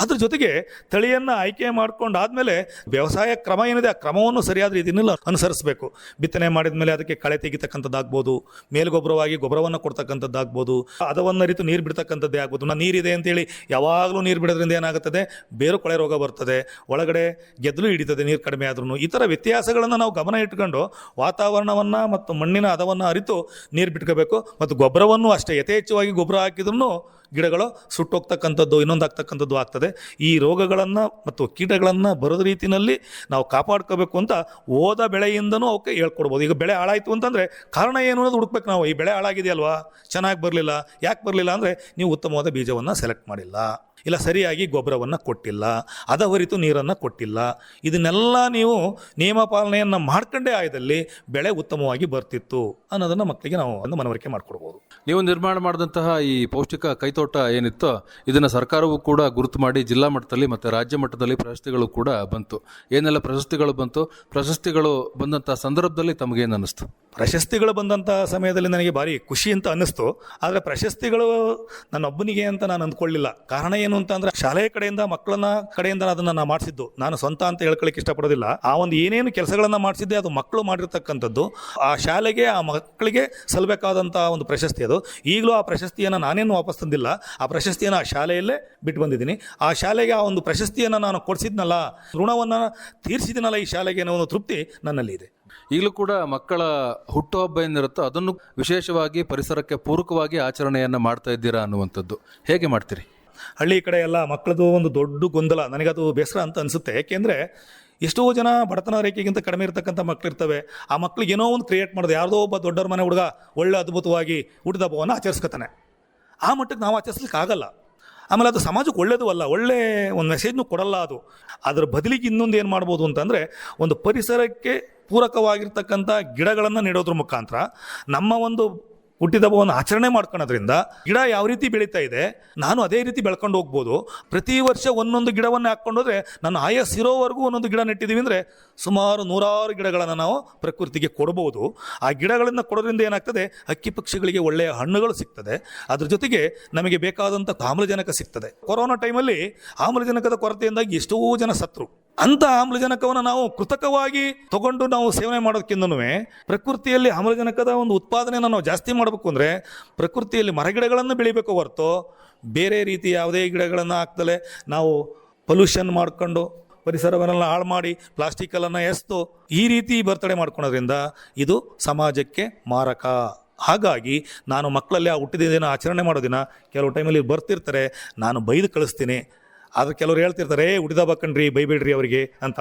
ಅದ್ರ ಜೊತೆಗೆ ತಳಿಯನ್ನು ಆಯ್ಕೆ ಮಾಡ್ಕೊಂಡು ಮಾಡ್ಕೊಂಡಾದ್ಮೇಲೆ ವ್ಯವಸಾಯ ಕ್ರಮ ಏನಿದೆ, ಆ ಕ್ರಮವನ್ನು ಸರಿಯಾದ ರೀತಿಯಲ್ಲಿ ಅನುಸರಿಸಬೇಕು. ಬಿತ್ತನೆ ಮಾಡಿದ ಮೇಲೆ ಅದಕ್ಕೆ ಕಳೆ ತೆಗಿತಕ್ಕಂಥದ್ದಾಗ್ಬೋದು, ಮೇಲ್ಗೊಬ್ಬರವಾಗಿ ಗೊಬ್ಬರವನ್ನು ಕೊಡ್ತಕ್ಕಂಥದ್ದಾಗ್ಬೋದು, ಅದವನ್ನು ಅರಿತು ನೀರು ಬಿಡ್ತಕ್ಕಂಥದ್ದೇ ಆಗ್ಬೋದು. ನಾ ನೀರಿದೆ ಅಂತೇಳಿ ಯಾವಾಗಲೂ ನೀರು ಬಿಡೋದ್ರಿಂದ ಏನಾಗುತ್ತದೆ? ಬೇರು ಕೊಳೆ ರೋಗ ಬರ್ತದೆ, ಒಳಗಡೆ ಗೆದ್ದಲು ಹಿಡಿತದೆ ನೀರು ಕಡಿಮೆ ಆದ್ರೂ ಈ ಥರ ವ್ಯತ್ಯಾಸಗಳನ್ನು ನಾವು ಗಮನ ಇಟ್ಕೊಂಡು ವಾತಾವರಣವನ್ನು ಮತ್ತು ಮಣ್ಣಿನ ಹದವನ್ನು ಅರಿತು ನೀರು ಬಿಟ್ಕೋಬೇಕು ಮತ್ತು ಗೊಬ್ಬರವನ್ನು ಅಷ್ಟೇ ಯಥೇಚ್ಛವಾಗಿ ಗೊಬ್ಬರ ಹಾಕಿದ್ರೂ ಗಿಡಗಳು ಸುಟ್ಟೋಗ್ತಕ್ಕಂಥದ್ದು ಇನ್ನೊಂದು ಆಗ್ತಕ್ಕಂಥದ್ದು ಆಗ್ತದೆ. ಈ ರೋಗಗಳನ್ನು ಮತ್ತು ಕೀಟಗಳನ್ನು ಬರೋದ ರೀತಿಯಲ್ಲಿ ನಾವು ಕಾಪಾಡ್ಕೋಬೇಕು ಅಂತ ಹೋದ ಬೆಳೆಯಿಂದನೂ ಅವಕ್ಕೆ ಹೇಳ್ಕೊಡ್ಬೋದು. ಈಗ ಬೆಳೆ ಹಾಳಾಯಿತು ಅಂತಂದರೆ ಕಾರಣ ಏನು ಅನ್ನೋದು ಹುಡುಕ್ಬೇಕು ನಾವು. ಈ ಬೆಳೆ ಹಾಳಾಗಿದೆಯಲ್ವಾ? ಚೆನ್ನಾಗಿ ಬರಲಿಲ್ಲ. ಯಾಕೆ ಬರಲಿಲ್ಲ ಅಂದರೆ ನೀವು ಉತ್ತಮವಾದ ಬೀಜವನ್ನು ಸೆಲೆಕ್ಟ್ ಮಾಡಿಲ್ಲ. ಇಲ್ಲ ಸರಿಯಾಗಿ ಗೊಬ್ಬರವನ್ನು ಕೊಟ್ಟಿಲ್ಲ ಅದ ಹೊರಿತು ನೀರನ್ನು ಕೊಟ್ಟಿಲ್ಲ. ಇದನ್ನೆಲ್ಲ ನೀವು ನಿಯಮ ಪಾಲನೆಯನ್ನು ಮಾಡ್ಕೊಂಡೇ ಆಯದಲ್ಲಿ ಬೆಳೆ ಉತ್ತಮವಾಗಿ ಬರ್ತಿತ್ತು ಅನ್ನೋದನ್ನು ಮಕ್ಕಳಿಗೆ ನಾವು ಒಂದು ಮನವರಿಕೆ ಮಾಡಿಕೊಡ್ಬೋದು. ನೀವು ನಿರ್ಮಾಣ ಮಾಡಿದಂತಹ ಈ ಪೌಷ್ಟಿಕ ಕೈತೋಟ ಏನಿತ್ತೋ ಇದನ್ನು ಸರ್ಕಾರವು ಕೂಡ ಗುರುತು ಮಾಡಿ ಜಿಲ್ಲಾ ಮಟ್ಟದಲ್ಲಿ ಮತ್ತು ರಾಜ್ಯ ಮಟ್ಟದಲ್ಲಿ ಪ್ರಶಸ್ತಿಗಳು ಕೂಡ ಬಂತು. ಏನೆಲ್ಲ ಪ್ರಶಸ್ತಿಗಳು ಬಂತು? ಪ್ರಶಸ್ತಿಗಳು ಬಂದಂಥ ಸಂದರ್ಭದಲ್ಲಿ ತಮಗೇನು ಅನ್ನಿಸ್ತು? ಪ್ರಶಸ್ತಿಗಳು ಬಂದಂಥ ಸಮಯದಲ್ಲಿ ನನಗೆ ಭಾರಿ ಖುಷಿ ಅಂತ ಅನ್ನಿಸ್ತು. ಆದರೆ ಪ್ರಶಸ್ತಿಗಳು ನನ್ನೊಬ್ಬನಿಗೆ ಅಂತ ನಾನು ಅಂದ್ಕೊಳ್ಳಿಲ್ಲ. ಕಾರಣ ಏನು? ಅಂತ ಅಂದ್ರೆ ಶಾಲೆಯ ಕಡೆಯಿಂದ ಮಕ್ಕಳನ್ನ ಕಡೆಯಿಂದ ಅದನ್ನ ನಾನು ಮಾಡಿಸಿದ್ದು. ನಾನು ಸ್ವಂತ ಅಂತ ಹೇಳ್ಕೊಳ್ಳಿಕ್ಕೆ ಇಷ್ಟಪಡೋದಿಲ್ಲ. ಆ ಒಂದು ಏನೇನು ಕೆಲಸಗಳನ್ನ ಮಾಡಿಸಿದ್ದೆ ಅದು ಮಕ್ಕಳು ಮಾಡಿರ್ತಕ್ಕಂಥದ್ದು, ಆ ಶಾಲೆಗೆ ಆ ಮಕ್ಕಳಿಗೆ ಸಲ್ಲಬೇಕಾದಂತಹ ಒಂದು ಪ್ರಶಸ್ತಿ ಅದು. ಈಗಲೂ ಆ ಪ್ರಶಸ್ತಿಯನ್ನು ನಾನೇನು ವಾಪಸ್ ತಂದಿಲ್ಲ. ಆ ಪ್ರಶಸ್ತಿಯನ್ನು ಆ ಶಾಲೆಯಲ್ಲೇ ಬಿಟ್ಟು ಬಂದಿದ್ದೀನಿ. ಆ ಶಾಲೆಗೆ ಆ ಒಂದು ಪ್ರಶಸ್ತಿಯನ್ನು ನಾನು ಕೊಡಿಸಿದ್ನಲ್ಲ, ಋಣವನ್ನು ತೀರಿಸಿದ್ನಲ್ಲ ಈ ಶಾಲೆಗೆ ಅನ್ನೋ ಒಂದು ತೃಪ್ತಿ ನನ್ನಲ್ಲಿ ಇದೆ. ಈಗಲೂ ಕೂಡ ಮಕ್ಕಳ ಹುಟ್ಟುಹಬ್ಬ ಏನಿರುತ್ತೋ ಅದನ್ನು ವಿಶೇಷವಾಗಿ ಪರಿಸರಕ್ಕೆ ಪೂರಕವಾಗಿ ಆಚರಣೆಯನ್ನು ಮಾಡ್ತಾ ಇದ್ದೀರಾ ಅನ್ನುವಂಥದ್ದು. ಹೇಗೆ ಮಾಡ್ತೀರಿ? ಹಳ್ಳಿ ಕಡೆ ಎಲ್ಲ ಮಕ್ಕಳದು ಒಂದು ದೊಡ್ಡ ಗೊಂದಲ. ನನಗದು ಬೇಸರ ಅಂತ ಅನಿಸುತ್ತೆ. ಏಕೆಂದರೆ ಎಷ್ಟೋ ಜನ ಬಡತನ ರೇಖೆಗಿಂತ ಕಡಿಮೆ ಇರತಕ್ಕಂಥ ಮಕ್ಕಳಿರ್ತವೆ ಆ ಮಕ್ಳಿಗೆ ಏನೋ ಒಂದು ಕ್ರಿಯೇಟ್ ಮಾಡೋದು. ಯಾರ್ದೋ ಒಬ್ಬ ದೊಡ್ಡವ್ರ ಮನೆ ಹುಡುಗ ಒಳ್ಳೆ ಅದ್ಭುತವಾಗಿ ಹುಟ್ಟಿದ ಹಬ್ಬವನ್ನು ಆಚರಿಸ್ಕೊತಾನೆ. ಆ ಮಟ್ಟಕ್ಕೆ ನಾವು ಆಚರಿಸ್ಲಿಕ್ಕೆ ಆಗಲ್ಲ. ಆಮೇಲೆ ಅದು ಸಮಾಜಕ್ಕೆ ಒಳ್ಳೇದು ಅಲ್ಲ. ಒಳ್ಳೆ ಒಂದು ಮೆಸೇಜ್ನೂ ಕೊಡಲ್ಲ ಅದು. ಅದರ ಬದಲಿಗೆ ಇನ್ನೊಂದು ಏನು ಮಾಡ್ಬೋದು ಅಂತಂದರೆ ಒಂದು ಪರಿಸರಕ್ಕೆ ಪೂರಕವಾಗಿರ್ತಕ್ಕಂಥ ಗಿಡಗಳನ್ನು ನೆಡೋದ್ರ ಮುಖಾಂತರ ನಮ್ಮ ಒಂದು ಹುಟ್ಟಿದ ಹಬ್ಬವನ್ನು ಆಚರಣೆ ಮಾಡ್ಕೊಳ್ಳೋದ್ರಿಂದ ಗಿಡ ಯಾವ ರೀತಿ ಬೆಳೀತಾ ಇದೆ, ನಾನು ಅದೇ ರೀತಿ ಬೆಳ್ಕೊಂಡು ಹೋಗ್ಬೋದು. ಪ್ರತಿ ವರ್ಷ ಒಂದೊಂದು ಗಿಡವನ್ನು ಹಾಕ್ಕೊಂಡೋದ್ರೆ ನನ್ನ ಆಯಸ್ಸಿರೋವರೆಗೂ ಒಂದೊಂದು ಗಿಡ ನೆಟ್ಟಿದ್ದೀವಿ ಅಂದರೆ ಸುಮಾರು ನೂರಾರು ಗಿಡಗಳನ್ನು ನಾವು ಪ್ರಕೃತಿಗೆ ಕೊಡ್ಬೋದು. ಆ ಗಿಡಗಳನ್ನು ಕೊಡೋದ್ರಿಂದ ಏನಾಗ್ತದೆ ಹಕ್ಕಿ ಪಕ್ಷಿಗಳಿಗೆ ಒಳ್ಳೆಯ ಹಣ್ಣುಗಳು ಸಿಗ್ತದೆ. ಅದ್ರ ಜೊತೆಗೆ ನಮಗೆ ಬೇಕಾದಂಥ ಆಮ್ಲಜನಕ ಸಿಗ್ತದೆ. ಕೊರೋನಾ ಟೈಮಲ್ಲಿ ಆಮ್ಲಜನಕದ ಕೊರತೆಯಿಂದಾಗಿ ಎಷ್ಟೋ ಜನ ಸತ್ರು. ಅಂತ ಆಮ್ಲಜನಕವನ್ನು ನಾವು ಕೃತಕವಾಗಿ ತಗೊಂಡು ನಾವು ಸೇವನೆ ಮಾಡೋದಕ್ಕಿಂತನೂ ಪ್ರಕೃತಿಯಲ್ಲಿ ಆಮ್ಲಜನಕದ ಒಂದು ಉತ್ಪಾದನೆಯನ್ನು ನಾವು ಜಾಸ್ತಿ ಮಾಡಬೇಕು ಅಂದರೆ ಪ್ರಕೃತಿಯಲ್ಲಿ ಮರಗಿಡಗಳನ್ನು ಬೆಳಿಬೇಕು ಹೊರತು ಬೇರೆ ರೀತಿ ಯಾವುದೇ ಗಿಡಗಳನ್ನು ಹಾಕ್ದಲೆ ನಾವು ಪೊಲ್ಯೂಷನ್ ಮಾಡ್ಕೊಂಡು ಪರಿಸರವನ್ನೆಲ್ಲ ಹಾಳು ಮಾಡಿ ಪ್ಲಾಸ್ಟಿಕ್ಕಲ್ಲನ್ನು ಎಸ್ತು ಈ ರೀತಿ ಬರ್ತಡೆ ಮಾಡ್ಕೊಳೋದ್ರಿಂದ ಇದು ಸಮಾಜಕ್ಕೆ ಮಾರಕ. ಹಾಗಾಗಿ ನಾನು ಮಕ್ಕಳಲ್ಲಿ ಆ ಹುಟ್ಟಿದ ದಿನ ಆಚರಣೆ ಮಾಡೋ ದಿನ ಕೆಲವು ಟೈಮಲ್ಲಿ ಬರ್ತಿರ್ತಾರೆ. ನಾನು ಬೈದು ಕಳಿಸ್ತೀನಿ. ಆದ್ರೆ ಕೆಲವರು ಹೇಳ್ತಿರ್ತಾರೆ ಹಬ್ಬ ಕಣ್ರಿ ಬೈಬೇಡ್ರಿ ಅವರಿಗೆ ಅಂತ.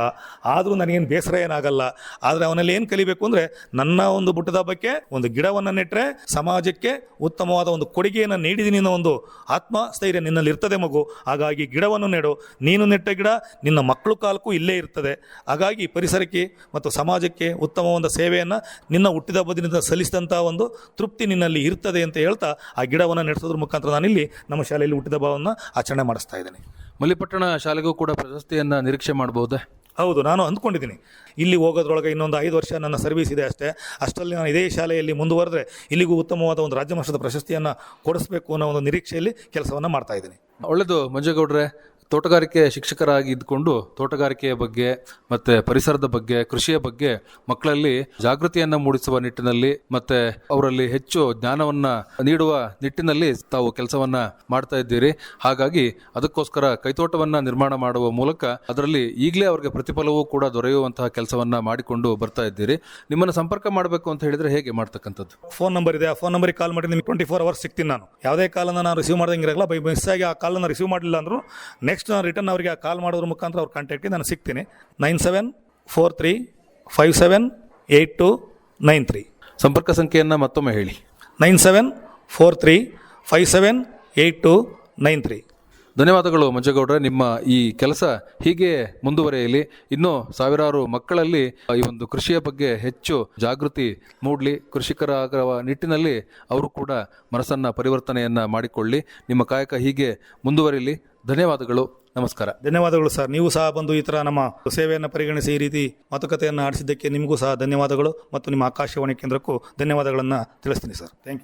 ಆದರೂ ನನಗೇನು ಬೇಸರ ಏನಾಗಲ್ಲ. ಆದರೆ ಅವನಲ್ಲಿ ಏನು ಕಲಿಬೇಕು ಅಂದರೆ, ನನ್ನ ಒಂದು ಬುಟ್ಟದ ಬಗ್ಗೆ ಒಂದು ಗಿಡವನ್ನು ನೆಟ್ಟರೆ ಸಮಾಜಕ್ಕೆ ಉತ್ತಮವಾದ ಒಂದು ಕೊಡುಗೆಯನ್ನು ನೀಡಿದೀನಿ ನಿನ್ನ ಒಂದು ಆತ್ಮಸ್ಥೈರ್ಯ ನಿನ್ನಲ್ಲಿ ಇರ್ತದೆ ಮಗು. ಹಾಗಾಗಿ ಗಿಡವನ್ನು ನೆಡು. ನೀನು ನೆಟ್ಟ ಗಿಡ ನಿನ್ನ ಮಕ್ಕಳು ಕಾಲಕ್ಕೂ ಇಲ್ಲೇ ಇರ್ತದೆ. ಹಾಗಾಗಿ ಪರಿಸರಕ್ಕೆ ಮತ್ತು ಸಮಾಜಕ್ಕೆ ಉತ್ತಮವಾದ ಸೇವೆಯನ್ನು ನಿನ್ನ ಹುಟ್ಟಿದ ಬದಿನಿಂದ ಸಲ್ಲಿಸಿದಂಥ ಒಂದು ತೃಪ್ತಿ ನಿನ್ನಲ್ಲಿ ಇರ್ತದೆ ಅಂತ ಹೇಳ್ತಾ, ಆ ಗಿಡವನ್ನು ನೆಡೆಸೋದ್ರ ಮುಖಾಂತರ ನಾನಿಲ್ಲಿ ನಮ್ಮ ಶಾಲೆಯಲ್ಲಿ ಹುಟ್ಟಿದ ಭಾವವನ್ನು ಆಚರಣೆ ಮಾಡಿಸ್ತಾ ಇದ್ದೇನೆ. ಮಲ್ಲಿಪಟ್ಟಣ ಶಾಲೆಗೂ ಕೂಡ ಪ್ರಶಸ್ತಿಯನ್ನು ನಿರೀಕ್ಷೆ ಮಾಡಬಹುದೇ? ಹೌದು ನಾನು ಅಂದ್ಕೊಂಡಿದ್ದೀನಿ. ಇಲ್ಲಿ ಹೋಗೋದ್ರೊಳಗೆ ಇನ್ನೊಂದು ಐದು ವರ್ಷ ನನ್ನ ಸರ್ವಿಸ್ ಇದೆ ಅಷ್ಟೇ. ಅಷ್ಟರಲ್ಲಿ ನಾನು ಇದೇ ಶಾಲೆಯಲ್ಲಿ ಮುಂದುವರೆದ್ರೆ ಇಲ್ಲಿಗೂ ಉತ್ತಮವಾದ ಒಂದು ರಾಜ್ಯ ಮಟ್ಟದ ಪ್ರಶಸ್ತಿಯನ್ನು ಕೊಡಿಸ್ಬೇಕು ಅನ್ನೋ ಒಂದು ನಿರೀಕ್ಷೆಯಲ್ಲಿ ಕೆಲಸವನ್ನು ಮಾಡ್ತಾ ಇದ್ದೀನಿ. ಒಳ್ಳೆಯದು ಮಂಜೇಗೌಡ್ರೆ. ತೋಟಗಾರಿಕೆ ಶಿಕ್ಷಕರಾಗಿ ಇದ್ಕೊಂಡು ತೋಟಗಾರಿಕೆಯ ಬಗ್ಗೆ ಮತ್ತೆ ಪರಿಸರದ ಬಗ್ಗೆ, ಕೃಷಿಯ ಬಗ್ಗೆ ಮಕ್ಕಳಲ್ಲಿ ಜಾಗೃತಿಯನ್ನು ಮೂಡಿಸುವ ನಿಟ್ಟಿನಲ್ಲಿ ಮತ್ತೆ ಅವರಲ್ಲಿ ಹೆಚ್ಚು ಜ್ಞಾನವನ್ನು ನೀಡುವ ನಿಟ್ಟಿನಲ್ಲಿ ತಾವು ಕೆಲಸವನ್ನ ಮಾಡ್ತಾ ಇದ್ದೀರಿ. ಹಾಗಾಗಿ ಅದಕ್ಕೋಸ್ಕರ ಕೈತೋಟವನ್ನ ನಿರ್ಮಾಣ ಮಾಡುವ ಮೂಲಕ ಅದರಲ್ಲಿ ಈಗಲೇ ಅವರಿಗೆ ಪ್ರತಿಫಲವೂ ಕೂಡ ದೊರೆಯುವಂತಹ ಕೆಲಸವನ್ನ ಮಾಡಿಕೊಂಡು ಬರ್ತಾ ಇದ್ದೀರಿ. ನಿಮ್ಮನ್ನು ಸಂಪರ್ಕ ಮಾಡಬೇಕು ಅಂತ ಹೇಳಿದ್ರೆ ಹೇಗೆ ಮಾಡ್ತಕ್ಕಂಥದ್ದು? ಫೋನ್ ನಂಬರ್ ಇದೆ. ಆ ಫೋನ್ ನಂಬರಿಗೆ ಕಾಲ್ ಮಾಡಿ ನಿಮಗೆ ಟ್ವೆಂಟಿ ಫೋರ್ ಅವರ್ಸ್ ಸಿಗ್ತೀನಿ ನಾನು. ಯಾವುದೇ ಕಾಲನ್ನು ನಾನು ರಿಸೀವ್ ಮಾಡಿದಂಗಿರಲ್ಲ ಬೈ ಮಿಸ್ ಆಗಿ ಆ ಕಾಲನ್ನು ರಿಸೀವ್ ಮಾಡಲಿಲ್ಲ ಅಂದರೂ ನೆಕ್ಸ್ಟ್ ನಾನು ರಿಟರ್ನ್ ಅವರಿಗೆ ಆ ಕಾಲ್ ಮಾಡೋದ್ರ ಮುಖಾಂತರ ಅವ್ರ ಕಾಂಟ್ಯಾಕ್ಟ್ಗೆ ನಾನು ಸಿಗ್ತೀನಿ. Nine seven four three five seven eight two nine three ಸಂಪರ್ಕ ಸಂಖ್ಯೆಯನ್ನು ಮತ್ತೊಮ್ಮೆ ಹೇಳಿ. Nine seven four three five seven eight two nine three ಧನ್ಯವಾದಗಳು ಮಂಜೇಗೌಡ್ರೆ. ನಿಮ್ಮ ಈ ಕೆಲಸ ಹೀಗೆ ಮುಂದುವರಿಯಲಿ. ಇನ್ನೂ ಸಾವಿರಾರು ಮಕ್ಕಳಲ್ಲಿ ಈ ಒಂದು ಕೃಷಿಯ ಬಗ್ಗೆ ಹೆಚ್ಚು ಜಾಗೃತಿ ಮೂಡಲಿ. ಕೃಷಿಕರಾಗುವ ನಿಟ್ಟಿನಲ್ಲಿ ಅವರು ಕೂಡ ಮನಸ್ಸನ್ನು ಪರಿವರ್ತನೆಯನ್ನು ಮಾಡಿಕೊಳ್ಳಿ. ನಿಮ್ಮ ಕಾಯಕ ಹೀಗೆ ಮುಂದುವರಿಲಿ. ಧನ್ಯವಾದಗಳು, ನಮಸ್ಕಾರ. ಧನ್ಯವಾದಗಳು ಸರ್. ನೀವು ಸಹ ಬಂದು ಈ ಥರ ನಮ್ಮ ಸೇವೆಯನ್ನು ಪರಿಗಣಿಸಿ ಈ ರೀತಿ ಮಾತುಕತೆಯನ್ನು ಆಡಿಸಿದ್ದಕ್ಕೆ ನಿಮಗೂ ಸಹ ಧನ್ಯವಾದಗಳು ಮತ್ತು ನಿಮ್ಮ ಆಕಾಶವಾಣಿ ಕೇಂದ್ರಕ್ಕೂ ಧನ್ಯವಾದಗಳನ್ನು ತಿಳಿಸ್ತೀನಿ ಸರ್. Thank you